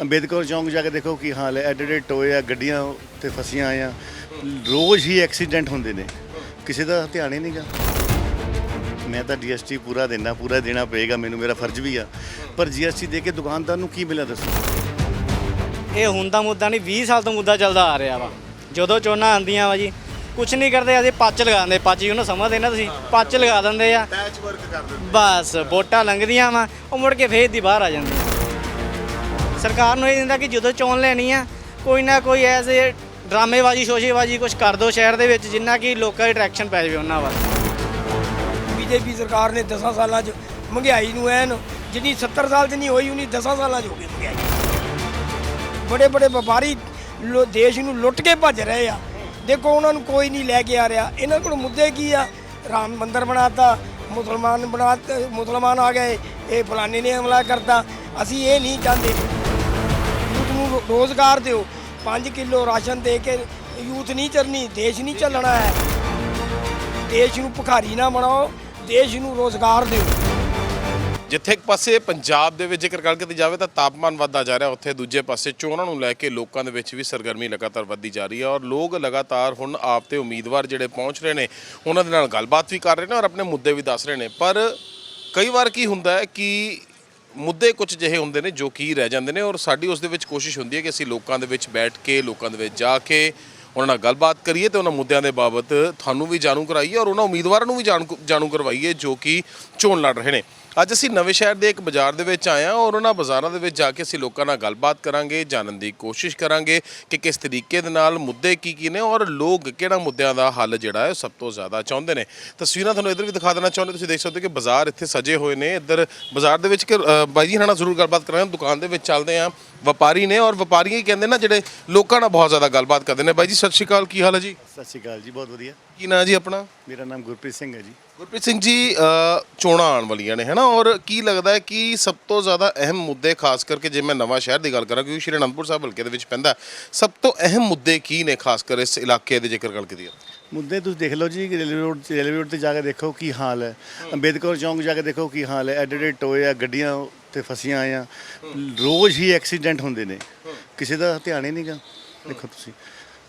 ਅੰਬੇਦਕਰ ਚੌਂਕ ਜਾ ਕੇ ਦੇਖੋ ਕੀ ਹਾਲ ਹੈ। ਐਡੇ ਐਡੇ ਟੋਏ ਆ ਗੱਡੀਆਂ ਤੇ ਫਸੀਆਂ ਆ। ਰੋਜ਼ ਹੀ ਐਕਸੀਡੈਂਟ ਹੁੰਦੇ ਨੇ। ਕਿਸੇ ਦਾ ਧਿਆਨ ਹੀ ਨਹੀਂਗਾ ਮੈਂ ਤਾਂ ਜੀਐਸਟੀ ਪੂਰਾ ਦੇਣਾ ਪੂਰਾ ਦੇਣਾ ਪਏਗਾ ਮੈਨੂੰ ਮੇਰਾ ਫਰਜ਼ ਵੀ ਆ। ਪਰ ਜੀਐਸਟੀ ਦੇ ਕੇ ਦੁਕਾਨਦਾਰ ਨੂੰ ਕੀ ਮਿਲਿਆ ਦੱਸੋ? ਇਹ ਹੁਣ ਦਾ ਮੁੱਦਾ ਨਹੀਂ 20 ਸਾਲ ਤੋਂ ਮੁੱਦਾ ਚੱਲਦਾ ਆ ਰਿਹਾ ਵਾ। ਜਦੋਂ ਚੋਣਾਂ ਆਉਂਦੀਆਂ ਵਾ ਜੀ ਕੁਛ ਨਹੀਂ ਕਰਦੇ ਅਸੀਂ ਪੱਚ ਲਗਾਉਂਦੇ ਪੱਚ ਉਹਨੂੰ ਸਮਝਦੇ ਨਾ ਤੁਸੀਂ ਪੱਚ ਲਗਾ ਦਿੰਦੇ ਆ। ਪੈਚ ਵਰਕ ਕਰ ਦਿੰਦੇ ਬਸ ਵੋਟਾਂ ਲੰਘਦੀਆਂ ਵਾ ਉਹ ਮੁੜ ਕੇ ਫੇਰ ਦੀ ਬਾਹਰ ਆ ਜਾਂਦੇ ਸਰਕਾਰ ਨੂੰ ਇਹ ਦਿੰਦਾ ਕਿ ਜਦੋਂ ਚੋਣ ਲੈਣੀ ਆ, ਕੋਈ ਨਾ ਕੋਈ ਐਸੇ ਡਰਾਮੇਬਾਜ਼ੀ, ਸ਼ੋਸ਼ੇਬਾਜ਼ੀ ਕੁਝ ਕਰ ਦੋ ਸ਼ਹਿਰ ਦੇ ਵਿੱਚ, ਜਿੰਨਾ ਕਿ ਲੋਕਾਂ ਦੀ ਅਟਰੈਕਸ਼ਨ ਪੈ ਜਾਵੇ ਉਹਨਾਂ ਵੱਲ। ਬੀਜੇਪੀ ਸਰਕਾਰ ਨੇ 10 ਸਾਲਾਂ 'ਚ ਮਹਿੰਗਾਈ ਨੂੰ ਐਨ ਜਿੰਨੀ 70 ਸਾਲ 'ਚ ਨਹੀਂ ਹੋਈ, ਉਨੀ 10 ਸਾਲਾਂ 'ਚ ਹੋ ਗਈ ਮਹਿੰਗਾਈ। ਬੜੇ ਬੜੇ ਵਪਾਰੀ ਲੋ- ਦੇਸ਼ ਨੂੰ ਲੁੱਟ ਕੇ ਭੱਜ ਰਹੇ ਆ। ਦੇਖੋ, ਉਹਨਾਂ ਨੂੰ ਕੋਈ ਨਹੀਂ ਲੈ ਕੇ ਆ ਰਿਹਾ। ਇਹਨਾਂ ਕੋਲ ਮੁੱਦੇ ਕੀ ਆ? ਰਾਮ ਮੰਦਿਰ ਬਣਾਤਾ, ਮੁਸਲਮਾਨ ਬਣਾ, ਮੁਸਲਮਾਨ ਆ ਗਏ, ਇਹ ਫਲਾਣੇ ਨੇ ਹਮਲਾ ਕਰਤਾ। ਅਸੀਂ ਇਹ ਨਹੀਂ ਚਾਹੁੰਦੇ। ਨੂੰ ਰੋਜ਼ਗਾਰ ਦਿਓ। 5 ਕਿਲੋ ਰਾਸ਼ਨ ਦੇ ਕੇ ਯੂਥ ਨਹੀਂ ਚਰਨੀ ਦੇਸ਼ ਨਹੀਂ ਚੱਲਣਾ ਹੈ। ਦੇਸ਼ ਨੂੰ ਭਿਖਾਰੀ ਨਾ ਬਣਾਓ, ਦੇਸ਼ ਨੂੰ ਰੋਜ਼ਗਾਰ ਦਿਓ। ਜਿੱਥੇ ਇੱਕ ਪਾਸੇ ਪੰਜਾਬ ਦੇ ਵਿੱਚ ਜੇਕਰ ਗੱਲ ਕੀਤੀ ਜਾਵੇ ਤਾਂ ਤਾਪਮਾਨ ਵੱਧਦਾ ਜਾ ਰਿਹਾ, ਉੱਥੇ ਦੂਜੇ ਪਾਸੇ ਚੋਣਾਂ ਨੂੰ ਲੈ ਕੇ ਲੋਕਾਂ ਦੇ ਵਿੱਚ ਵੀ ਸਰਗਰਮੀ ਲਗਾਤਾਰ ਵੱਧਦੀ ਜਾ ਰਹੀ ਹੈ ਔਰ ਲੋਕ ਲਗਾਤਾਰ ਹੁਣ ਆਪ ਤੇ ਉਮੀਦਵਾਰ ਜਿਹੜੇ ਪਹੁੰਚ ਰਹੇ ਨੇ, ਉਹਨਾਂ ਦੇ ਨਾਲ ਗੱਲਬਾਤ ਵੀ ਕਰ ਰਹੇ ਨੇ ਔਰ ਆਪਣੇ ਮੁੱਦੇ ਵੀ ਦੱਸ ਰਹੇ ਨੇ। ਪਰ ਕਈ ਵਾਰ ਕੀ ਹੁੰਦਾ ਹੈ ਕਿ ਮੁੱਦੇ ਕੁਝ ਜਿਹੇ ਹੁੰਦੇ ਨੇ ਜੋ ਕੀ ਰਹਿ ਜਾਂਦੇ ਨੇ ਔਰ ਸਾਡੀ ਉਸ ਦੇ ਵਿੱਚ ਕੋਸ਼ਿਸ਼ ਹੁੰਦੀ ਹੈ ਕਿ ਅਸੀਂ ਲੋਕਾਂ ਦੇ ਵਿੱਚ ਬੈਠ ਕੇ, ਲੋਕਾਂ ਦੇ ਵਿੱਚ ਜਾ ਕੇ ਉਹਨਾਂ ਨਾਲ ਗੱਲਬਾਤ ਕਰੀਏ ਤੇ ਉਹਨਾਂ ਮੁੱਦਿਆਂ ਦੇ ਬਾਬਤ ਤੁਹਾਨੂੰ ਵੀ ਜਾਣੂ ਕਰਾਈਏ ਔਰ ਉਹਨਾਂ ਉਮੀਦਵਾਰਾਂ ਨੂੰ ਵੀ ਜਾਣੂ ਜਾਣੂ ਕਰਵਾਈਏ ਜੋ ਕਿ ਚੋਣ ਲੜ ਰਹੇ ਨੇ। ਅੱਜ ਅਸੀਂ ਨਵੇਂ ਸ਼ਹਿਰ ਦੇ ਇੱਕ ਬਾਜ਼ਾਰ ਦੇ ਵਿੱਚ ਆਏ ਹਾਂ ਔਰ ਉਹਨਾਂ ਬਾਜ਼ਾਰਾਂ ਦੇ ਵਿੱਚ ਜਾ ਕੇ ਅਸੀਂ ਲੋਕਾਂ ਨਾਲ ਗੱਲਬਾਤ ਕਰਾਂਗੇ ਜਾਣਨ ਦੀ ਕੋਸ਼ਿਸ਼ ਕਰਾਂਗੇ ਕਿ ਕਿਸ ਤਰੀਕੇ ਦੇ ਨਾਲ ਮੁੱਦੇ ਕੀ ਕੀ ਨੇ ਔਰ ਲੋਕ ਕਿਹੜਾ ਮੁੱਦਿਆਂ ਦਾ ਹੱਲ ਜਿਹੜਾ ਹੈ ਸਭ ਤੋਂ ਜ਼ਿਆਦਾ ਚਾਹੁੰਦੇ ਨੇ। ਤਸਵੀਰਾਂ ਤੁਹਾਨੂੰ ਇੱਧਰ ਵੀ ਦਿਖਾ ਦੇਣਾ ਚਾਹੁੰਦੇ ਤੁਸੀਂ ਦੇਖ ਸਕਦੇ ਹੋ ਕਿ ਬਾਜ਼ਾਰ ਇੱਥੇ ਸਜੇ ਹੋਏ ਨੇ। ਇੱਧਰ ਬਾਜ਼ਾਰ ਦੇ ਵਿੱਚ ਬਾਈ ਜੀ ਨਾਲ ਜ਼ਰੂਰ ਗੱਲਬਾਤ ਕਰਾਂਗੇ। ਦੁਕਾਨ ਦੇ ਵਿੱਚ ਚੱਲਦੇ ਹਾਂ। ਵਪਾਰੀ ਨੇ ਔਰ ਵਪਾਰੀ ਹੀ ਕਹਿੰਦੇ ਨਾ ਜਿਹੜੇ ਲੋਕਾਂ ਨਾਲ ਬਹੁਤ ਜ਼ਿਆਦਾ ਗੱਲਬਾਤ ਕਰਦੇ ਨੇ। ਬਾਈ ਜੀ ਸਤਿ ਸ਼੍ਰੀ ਅਕਾਲ। ਕੀ ਹਾਲ ਹੈ ਜੀ? ਸਤਿ ਸ਼੍ਰੀ ਅਕਾਲ ਜੀ ਬਹੁਤ ਵਧੀਆ। ਕੀ ਨਾਂ ਜੀ ਆਪਣਾ? ਮੇਰਾ ਨਾਮ ਗੁਰਪ੍ਰੀਤ ਸਿੰਘ ਹੈ ਜੀ। ਗੁਰਪ੍ਰੀਤ ਸਿੰਘ ਜੀ ਚੋਣਾਂ ਆਉਣ ਵਾਲੀਆਂ ਨੇ ਹੈਨਾ? ਔਰ ਕੀ ਲੱਗਦਾ ਹੈ ਕਿ ਸਭ ਤੋਂ ਜ਼ਿਆਦਾ ਅਹਿਮ ਮੁੱਦੇ ਖਾਸ ਕਰਕੇ ਜੇ ਮੈਂ ਨਵਾਂ ਸ਼ਹਿਰ ਦੀ ਗੱਲ ਕਰਾਂ ਕਿਉਂਕਿ ਸ਼੍ਰੀ ਅਨੰਦਪੁਰ ਸਾਹਿਬ ਹਲਕੇ ਦੇ ਵਿੱਚ ਪੈਂਦਾ ਸਭ ਤੋਂ ਅਹਿਮ ਮੁੱਦੇ ਕੀ ਨੇ ਖਾਸ ਕਰ ਇਸ ਇਲਾਕੇ ਦੇ ਜੇਕਰ ਗੱਲ ਕੀਤੀ ਜਾਵੇ ਮੁੱਦੇ ਤੁਸੀਂ ਦੇਖ ਲਓ ਜੀ ਰੇਲਵੇ ਰੋਡ ਤੇ ਰੇਲਵੇ ਰੋਡ ਤੇ ਜਾ ਕੇ ਦੇਖੋ ਕੀ ਹਾਲ ਹੈ। ਅੰਬੇਦਕਰ ਚੌਂਕ ਜਾ ਕੇ ਦੇਖੋ ਕੀ ਹਾਲ ਹੈ। ਐਡੇ ਐਡੇ ਟੋਏ ਆ ਗੱਡੀਆਂ ਤੇ ਫਸੀਆਂ ਆ ਰੋਜ਼ ਹੀ ਐਕਸੀਡੈਂਟ ਹੁੰਦੇ ਨੇ। ਕਿਸੇ ਦਾ ਧਿਆਨ ਹੀ ਨਹੀਂਗਾ ਦੇਖੋ ਤੁਸੀਂ।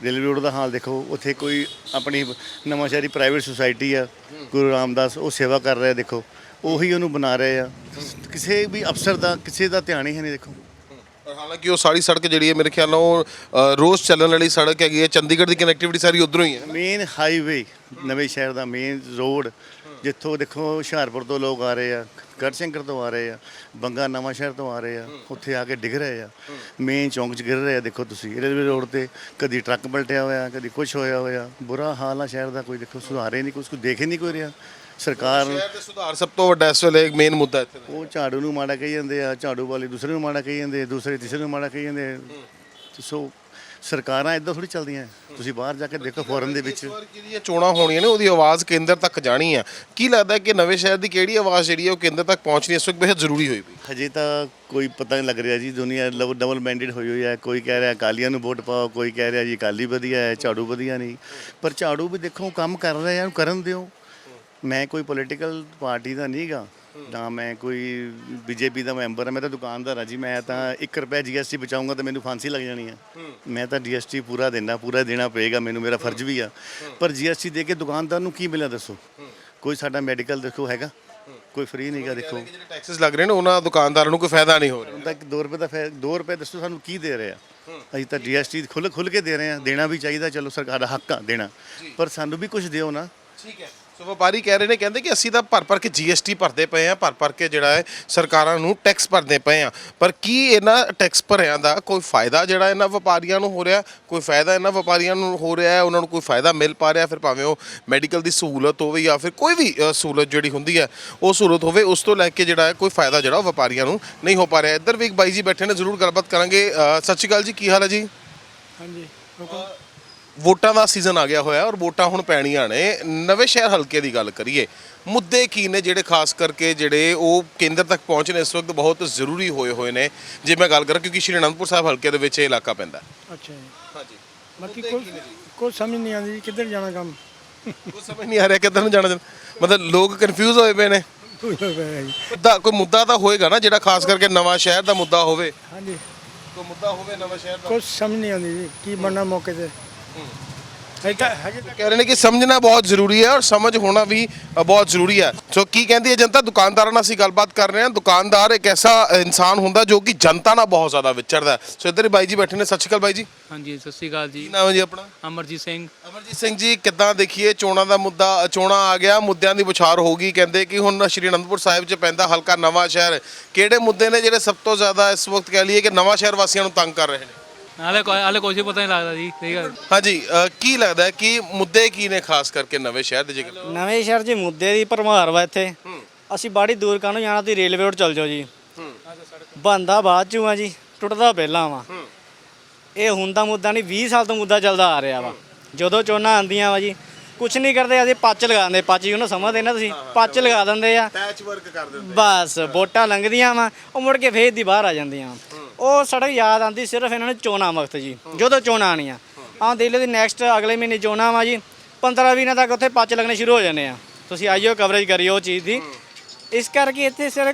ਰੇਲਵੇ ਰੋਡ ਦਾ ਹਾਲ ਦੇਖੋ ਉੱਥੇ ਕੋਈ ਆਪਣੀ ਨਵਾਂ ਸ਼ਹਿਰੀ ਪ੍ਰਾਈਵੇਟ ਸੁਸਾਇਟੀ ਆ ਗੁਰੂ ਰਾਮਦਾਸ ਉਹ ਸੇਵਾ ਕਰ ਰਿਹਾ ਦੇਖੋ ਉਹੀ ਉਹਨੂੰ ਬਣਾ ਰਹੇ ਆ। ਕਿਸੇ ਵੀ ਅਫਸਰ ਦਾ ਕਿਸੇ ਦਾ ਧਿਆਨ ਹੀ ਨਹੀਂ ਦੇਖੋ। ਔਰ ਹਾਲਾਂਕਿ ਉਹ ਸਾਰੀ ਸੜਕ ਜਿਹੜੀ ਹੈ ਮੇਰੇ ਖਿਆਲ ਨਾਲ ਉਹ ਅ, ਰੋਜ਼ ਚੱਲਣ ਵਾਲੀ ਸੜਕ ਹੈਗੀ ਹੈ ਚੰਡੀਗੜ੍ਹ ਦੀ ਕਨੈਕਟੀਵਿਟੀ ਸਾਰੀ ਉਧਰੋਂ ਹੀ ਹੈ। ਮੇਨ ਹਾਈਵੇ ਨਵੇਂ ਸ਼ਹਿਰ ਦਾ ਮੇਨ ਰੋਡ ਜਿੱਥੋਂ ਦੇਖੋ ਹੁਸ਼ਿਆਰਪੁਰ ਤੋਂ ਲੋਕ ਆ ਰਹੇ ਆ ਗੜਸ਼ੰਕਰ ਤੋਂ ਆ ਰਹੇ ਆ ਬੰਗਾ ਨਵਾਂ ਸ਼ਹਿਰ ਤੋਂ ਆ ਰਹੇ ਆ ਉੱਥੇ ਆ ਕੇ ਡਿੱਗ ਰਹੇ ਆ। ਮੇਨ ਚੌਂਕ 'ਚ ਗਿਰ ਰਹੇ ਆ ਦੇਖੋ ਤੁਸੀਂ ਰੇਲਵੇ ਰੋਡ ਤੇ ਕਦੀ ਟਰੱਕ ਪਲਟਿਆ ਹੋਇਆ ਕਦੀ ਕੁਝ ਹੋਇਆ ਹੋਇਆ ਬੁਰਾ ਹਾਲ ਆ ਸ਼ਹਿਰ ਦਾ ਕੋਈ ਦੇਖੋ ਸੁਧਾਰੇ ਨਹੀਂ ਕੁਝ ਕੁ ਦੇਖ ਨਹੀਂ ਕੋਈ ਰਿਹਾ। ਸਰਕਾਰ ਸ਼ਹਿਰ ਦੇ ਸੁਧਾਰ ਸਭ ਤੋਂ ਵੱਡਾ ਇਸ ਵੇਲੇ ਮੇਨ ਮੁੱਦਾ ਇੱਥੇ ਦਾ। ਉਹ ਝਾੜੂ ਨੂੰ ਮਾੜਾ ਕਹੀ ਜਾਂਦੇ ਆ ਝਾੜੂ ਵਾਲੇ ਦੂਸਰੇ ਨੂੰ ਮਾੜਾ ਕਹੀ ਜਾਂਦੇ ਦੂਸਰੇ ਤੀਸਰੇ ਨੂੰ ਮਾੜਾ ਕਹੀ ਜਾਂਦੇ ਸੋ ਸਰਕਾਰਾਂ ਇਦਾਂ ਥੋੜੀ ਚੱਲਦੀਆਂ। ਤੁਸੀਂ ਬਾਹਰ ਜਾ ਕੇ ਦੇਖੋ ਫੋਰਨ ਦੇ ਵਿੱਚ। ਇਸ ਵਾਰ ਜਿਹੜੀਆਂ ਚੋਣਾਂ ਹੋਣੀਆਂ ਨੇ ਉਹਦੀ ਆਵਾਜ਼ ਕੇਂਦਰ ਤੱਕ ਜਾਣੀ ਆ। ਕੀ ਲੱਗਦਾ ਕਿ ਨਵੇਂ ਸ਼ਹਿਰ ਦੀ ਕਿਹੜੀ ਆਵਾਜ਼ ਜਿਹੜੀ ਹੈ ਉਹ ਕੇਂਦਰ ਤੱਕ ਪਹੁੰਚਣੀ ਇਸ ਵਕਤ ਬੇहद ਜ਼ਰੂਰੀ ਹੋਈ ਪਈ। ਹਜੇ ਤਾਂ ਕੋਈ ਪਤਾ ਨਹੀਂ ਲੱਗ ਰਿਹਾ ਜੀ। ਦੁਨੀਆ ਡਬਲ ਮੈਂਡੇਟ ਹੋਈ ਹੋਈ ਹੈ ਕੋਈ ਕਹਿ ਰਿਹਾ ਅਕਾਲੀਆਂ ਨੂੰ ਵੋਟ ਪਾਓ ਕੋਈ ਕਹਿ ਰਿਹਾ ਜੀ ਅਕਾਲੀ ਵਧੀਆ ਹੈ ਝਾੜੂ ਵਧੀਆ ਨਹੀਂ। ਪਰ ਝਾੜੂ ਵੀ ਦੇਖੋ ਕੰਮ ਕਰ ਰਹੇ ਆ ਕਰਨ ਦਿਓ। ਮੈਂ ਕੋਈ ਪੋਲੀਟੀਕਲ ਪਾਰਟੀ ਦਾ ਨਹੀਂਗਾ ਨਾ ਮੈਂ ਕੋਈ ਬੀਜੇਪੀ ਦਾ ਮੈਂਬਰ ਹਾਂ ਮੈਂ ਤਾਂ ਦੁਕਾਨਦਾਰ ਹਾਂ ਜੀ ਮੈਂ ਤਾਂ 1 ਰੁਪਏ ਜੀਐਸਟੀ ਬਚਾਉਂਗਾ ਤਾਂ ਮੈਨੂੰ ਫਾਂਸੀ ਲੱਗ ਜਾਣੀ ਹੈ। ਮੈਂ ਤਾਂ ਜੀਐਸਟੀ ਪੂਰਾ ਦੇਣਾ ਪੂਰਾ ਦੇਣਾ ਪਏਗਾ ਮੈਨੂੰ ਮੇਰਾ ਫਰਜ਼ ਵੀ ਆ। ਪਰ ਜੀਐਸਟੀ ਦੇ ਕੇ ਦੁਕਾਨਦਾਰ ਨੂੰ ਕੀ ਮਿਲਿਆ ਦੱਸੋ? ਕੋਈ ਸਾਡਾ ਮੈਡੀਕਲ ਦੇਖੋ ਹੈਗਾ ਕੋਈ ਫ੍ਰੀ ਨਹੀਂਗਾ ਦੇਖੋ। ਜਿਹੜੇ ਟੈਕਸਸ ਲੱਗ ਰਹੇ ਨੇ ਉਹਨਾਂ ਦੁਕਾਨਦਾਰਾਂ ਨੂੰ ਕੋਈ ਫਾਇਦਾ ਨਹੀਂ ਹੋ ਰਿਹਾ। ਹੁਣ ਤੱਕ 2 ਰੁਪਏ ਦਾ ਫੈ 2 ਰੁਪਏ ਦੱਸੋ ਸਾਨੂੰ ਕੀ ਦੇ ਰਹੇ ਆ। ਅਸੀਂ ਤਾਂ ਜੀਐਸਟੀ ਖੁੱਲ ਖੁੱਲ ਕੇ ਦੇ ਰਹੇ ਆ ਦੇਣਾ ਵੀ ਚਾਹੀਦਾ ਚਲੋ ਸਰਕਾਰ ਦਾ ਹੱਕ ਆ ਦੇਣਾ। ਪਰ ਸਾਨੂੰ ਵੀ ਕੁਝ ਦਿਓ ਨਾ। ਠੀਕ ਹੈ। ਸੋ ਵਪਾਰੀ ਕਹਿ ਰਹੇ ਨੇ ਕਹਿੰਦੇ ਕਿ ਅਸੀਂ ਤਾਂ ਭਰ ਭਰ ਕੇ ਜੀਐਸਟੀ ਭਰਦੇ ਪਏ ਆ ਭਰ ਭਰ ਕੇ ਜਿਹੜਾ ਹੈ ਸਰਕਾਰਾਂ ਨੂੰ ਟੈਕਸ ਭਰਦੇ ਪਏ ਆ ਪਰ ਕੀ ਇਹਨਾਂ ਟੈਕਸ ਭਰਿਆਂ ਦਾ ਕੋਈ ਫਾਇਦਾ ਜਿਹੜਾ ਇਹਨਾਂ ਵਪਾਰੀਆਂ ਨੂੰ ਹੋ ਰਿਹਾ? ਕੋਈ ਫਾਇਦਾ ਇਹਨਾਂ ਵਪਾਰੀਆਂ ਨੂੰ ਹੋ ਰਿਹਾ ਹੈ? ਉਹਨਾਂ ਨੂੰ ਕੋਈ ਫਾਇਦਾ ਮਿਲ ਪਾ ਰਿਹਾ? ਫਿਰ ਭਾਵੇਂ ਉਹ ਮੈਡੀਕਲ ਦੀ ਸਹੂਲਤ ਹੋਵੇ ਜਾਂ ਫਿਰ ਕੋਈ ਵੀ ਅ, ਸਹੂਲਤ ਜਿਹੜੀ ਹੁੰਦੀ ਹੈ ਉਹ ਸਹੂਲਤ ਹੋਵੇ ਉਸ ਤੋਂ ਲੈ ਕੇ ਜਿਹੜਾ ਹੈ ਕੋਈ ਫਾਇਦਾ ਜਿਹੜਾ ਉਹ ਵਪਾਰੀਆਂ ਨੂੰ ਨਹੀਂ ਹੋ ਪਾ ਰਿਹਾ। ਇੱਧਰ ਵੀ ਇੱਕ ਬਾਈ ਜੀ ਬੈਠੇ ਨੇ ਜ਼ਰੂਰ ਗੱਲਬਾਤ ਕਰਾਂਗੇ। ਅ, ਸਤਿ ਸ਼੍ਰੀ ਅਕਾਲ ਜੀ ਕੀ ਹਾਲ ਹੈ ਜੀ? ਹਾਂਜੀ ਵੋਟਾਂ ਦਾ ਸੀਜ਼ਨ ਆ ਗਿਆ ਹੋਇਆ ਔਰ ਵੋਟਾਂ ਹੁਣ ਪੈਣੀਆਂ ਨੇ। ਨਵੇਂ ਸ਼ਹਿਰ ਹਲਕੇ ਦੀ ਗੱਲ ਕਰੀਏ ਮੁੱਦੇ ਕੀ ਨੇ ਜਿਹੜੇ ਖਾਸ ਕਰਕੇ ਜਿਹੜੇ ਉਹ ਕੇਂਦਰ ਤੱਕ ਪਹੁੰਚਣੇ ਇਸ ਵਕਤ ਬਹੁਤ ਜ਼ਰੂਰੀ ਹੋਏ ਹੋਏ ਨੇ। ਜੇ ਮੈਂ ਗੱਲ ਕਰਾਂ ਕਿਉਂਕਿ ਸ਼੍ਰੀ ਅਨੰਦਪੁਰ ਸਾਹਿਬ ਹਲਕੇ ਦੇ ਵਿੱਚ ਇਹ ਇਲਾਕਾ ਪੈਂਦਾ। ਅੱਛਾ ਜੀ। ਹਾਂਜੀ। ਬਾਕੀ ਕੋਈ ਕੋਈ ਸਮਝ ਨਹੀਂ ਆਉਂਦੀ ਜੀ ਕਿੱਧਰ ਜਾਣਾ ਕੰਮ? ਕੋਈ ਸਮਝ ਨਹੀਂ ਆ ਰਿਹਾ ਕਿੱਧਰ ਨੂੰ ਜਾਣਾ। ਮਤਲਬ ਲੋਕ ਕਨਫਿਊਜ਼ ਹੋਏ ਪਏ ਨੇ। ਕੋਈ ਮੁੱਦਾ ਕੋਈ ਮੁੱਦਾ ਤਾਂ ਹੋਏਗਾ ਨਾ ਜਿਹੜਾ ਖਾਸ ਕਰਕੇ ਨਵਾਂ ਸ਼ਹਿਰ ਦਾ ਮੁੱਦਾ ਹੋਵੇ। ਹਾਂਜੀ। ਕੋਈ ਮੁੱਦਾ ਹੋਵੇ ਨਵਾਂ ਸ਼ਹਿਰ ਦਾ। ਕੁਝ ਸਮਝ ਨਹੀਂ ਆਉਂਦੀ ਜੀ ਕੀ ਬਣਨਾ ਮੌਕੇ ਤੇ? ਹਜੇ ਤਾਂ ਹਜੇ ਤੱਕ ਕਹਿ ਰਹੇ ਨੇ ਕਿ ਸਮਝਣਾ ਬਹੁਤ ਜ਼ਰੂਰੀ ਹੈ ਔਰ ਸਮਝ ਹੋਣਾ ਵੀ ਬਹੁਤ ਜ਼ਰੂਰੀ ਹੈ। ਸੋ ਕੀ ਕਹਿੰਦੀ ਹੈ ਜਨਤਾ? ਦੁਕਾਨਦਾਰਾਂ ਨਾਲ ਅਸੀਂ ਗੱਲਬਾਤ ਕਰ ਰਹੇ ਹਾਂ। ਦੁਕਾਨਦਾਰ ਇੱਕ ਐਸਾ ਇਨਸਾਨ ਹੁੰਦਾ ਜੋ ਕਿ ਜਨਤਾ ਨਾਲ ਬਹੁਤ ਜ਼ਿਆਦਾ ਵਿਚਰਦਾ। ਸੋ ਇੱਧਰ ਹੀ ਬਾਈ ਜੀ ਬੈਠੇ ਨੇ। ਸਤਿ ਸ਼੍ਰੀ ਅਕਾਲ ਬਾਈ ਜੀ। ਹਾਂਜੀ ਸਤਿ ਸ਼੍ਰੀ ਅਕਾਲ ਜੀ। ਨਾਮ ਹੈ ਜੀ ਆਪਣਾ? ਅਮਰਜੀਤ ਸਿੰਘ। ਅਮਰਜੀਤ ਸਿੰਘ ਜੀ ਕਿੱਦਾਂ ਦੇਖੀਏ? ਚੋਣਾਂ ਦਾ ਮੁੱਦਾ ਚੋਣਾਂ ਆ ਗਿਆ। ਮੁੱਦਿਆਂ ਦੀ ਵਿਚਾਰ ਹੋ ਗਈ। ਕਹਿੰਦੇ ਕਿ ਹੁਣ ਸ਼੍ਰੀ ਅਨੰਦਪੁਰ ਸਾਹਿਬ 'ਚ ਪੈਂਦਾ ਹਲਕਾ ਨਵਾਂ ਸ਼ਹਿਰ ਕਿਹੜੇ ਮੁੱਦੇ ਨੇ ਜਿਹੜੇ ਸਭ ਤੋਂ ਜ਼ਿਆਦਾ ਇਸ ਵਕਤ ਕਹਿ ਲਈਏ ਕਿ ਨਵਾਂ ਸ਼ਹਿਰ ਵਾਸੀਆਂ ਨੂੰ ਤੰਗ ਕਰ ਰਹੇ ਨੇ? ਹਾਲੇ ਕੋਈ ਹਾਲੇ ਕੁਝ ਪਤਾ ਨਹੀਂ ਲੱਗਦਾ ਜੀ ਸਹੀ ਗੱਲ। ਹਾਂਜੀ ਅ, ਕੀ ਲੱਗਦਾ ਹੈ ਕਿ ਮੁੱਦੇ ਕੀ ਨੇ ਖਾਸ ਕਰਕੇ ਨਵੇਂ ਸ਼ਹਿਰ ਦੇ ਜੇਕਰ? ਨਵੇਂ ਸ਼ਹਿਰ 'ਚ ਮੁੱਦੇ ਦੀ ਭਰਮਾਰ ਵਾ ਇੱਥੇ। ਅਸੀਂ ਬਾੜੀ ਦੂਰ ਕਾਹਨੂੰ ਜਾਣਾ ਤੁਸੀਂ ਰੇਲਵੇ ਰੋਡ ਚੱਲ ਜਾਓ ਜੀ। ਬੰਦਾ ਬਾਅਦ ਚੋਂ ਆ ਜੀ ਟੁੱਟਦਾ ਪਹਿਲਾਂ ਵਾ। ਇਹ ਹੁਣ ਦਾ ਮੁੱਦਾ ਨਹੀਂ 20 ਸਾਲ ਤੋਂ ਮੁੱਦਾ ਚੱਲਦਾ ਆ ਰਿਹਾ ਵਾ। ਜਦੋਂ ਚੋਣਾਂ ਆਂਦੀਆਂ ਵਾ ਜੀ ਕੁਛ ਨਹੀਂ ਕਰਦੇ ਅਸੀਂ ਪੱਚ ਲਗਾ ਦਿੰਦੇ। ਪੱਚ ਉਹਨੂੰ ਸਮਝਦੇ ਨਾ ਤੁਸੀਂ ਪੱਚ ਲਗਾ ਦਿੰਦੇ ਆ। ਪੈਚ ਵਰਕ ਕਰ ਦਿੰਦੇ। ਬਸ ਵੋਟਾਂ ਲੰਘਦੀਆਂ ਵਾ ਉਹ ਮੁੜ ਕੇ ਫੇਰ ਦੀ ਬਾਹਰ ਆ ਜਾਂਦੀਆਂ ਵਾਂ। ਉਹ ਸੜਕ ਯਾਦ ਆਂਦੀ ਸਿਰਫ ਇਹਨਾਂ ਨੂੰ ਚੋਣਾਂ ਵਕਤ ਜੀ ਜਦੋਂ ਚੋਣਾਂ ਆਣੀਆਂ ਆਹ ਦੇਖ ਲਓ ਦੀ ਨੈਕਸਟ ਅਗਲੇ ਮਹੀਨੇ ਚੋਣਾਂ ਵਾ ਜੀ 15 ਵੀਹਾਂ ਤੱਕ ਉੱਥੇ ਪੱਚ ਲੱਗਣੇ ਸ਼ੁਰੂ ਹੋ ਜਾਂਦੇ ਆ। ਤੁਸੀਂ ਆਈਓ ਕਵਰੇਜ ਕਰਿਓ ਉਹ ਚੀਜ਼ ਦੀ। ਇਸ ਕਰਕੇ ਇੱਥੇ ਸਿਰ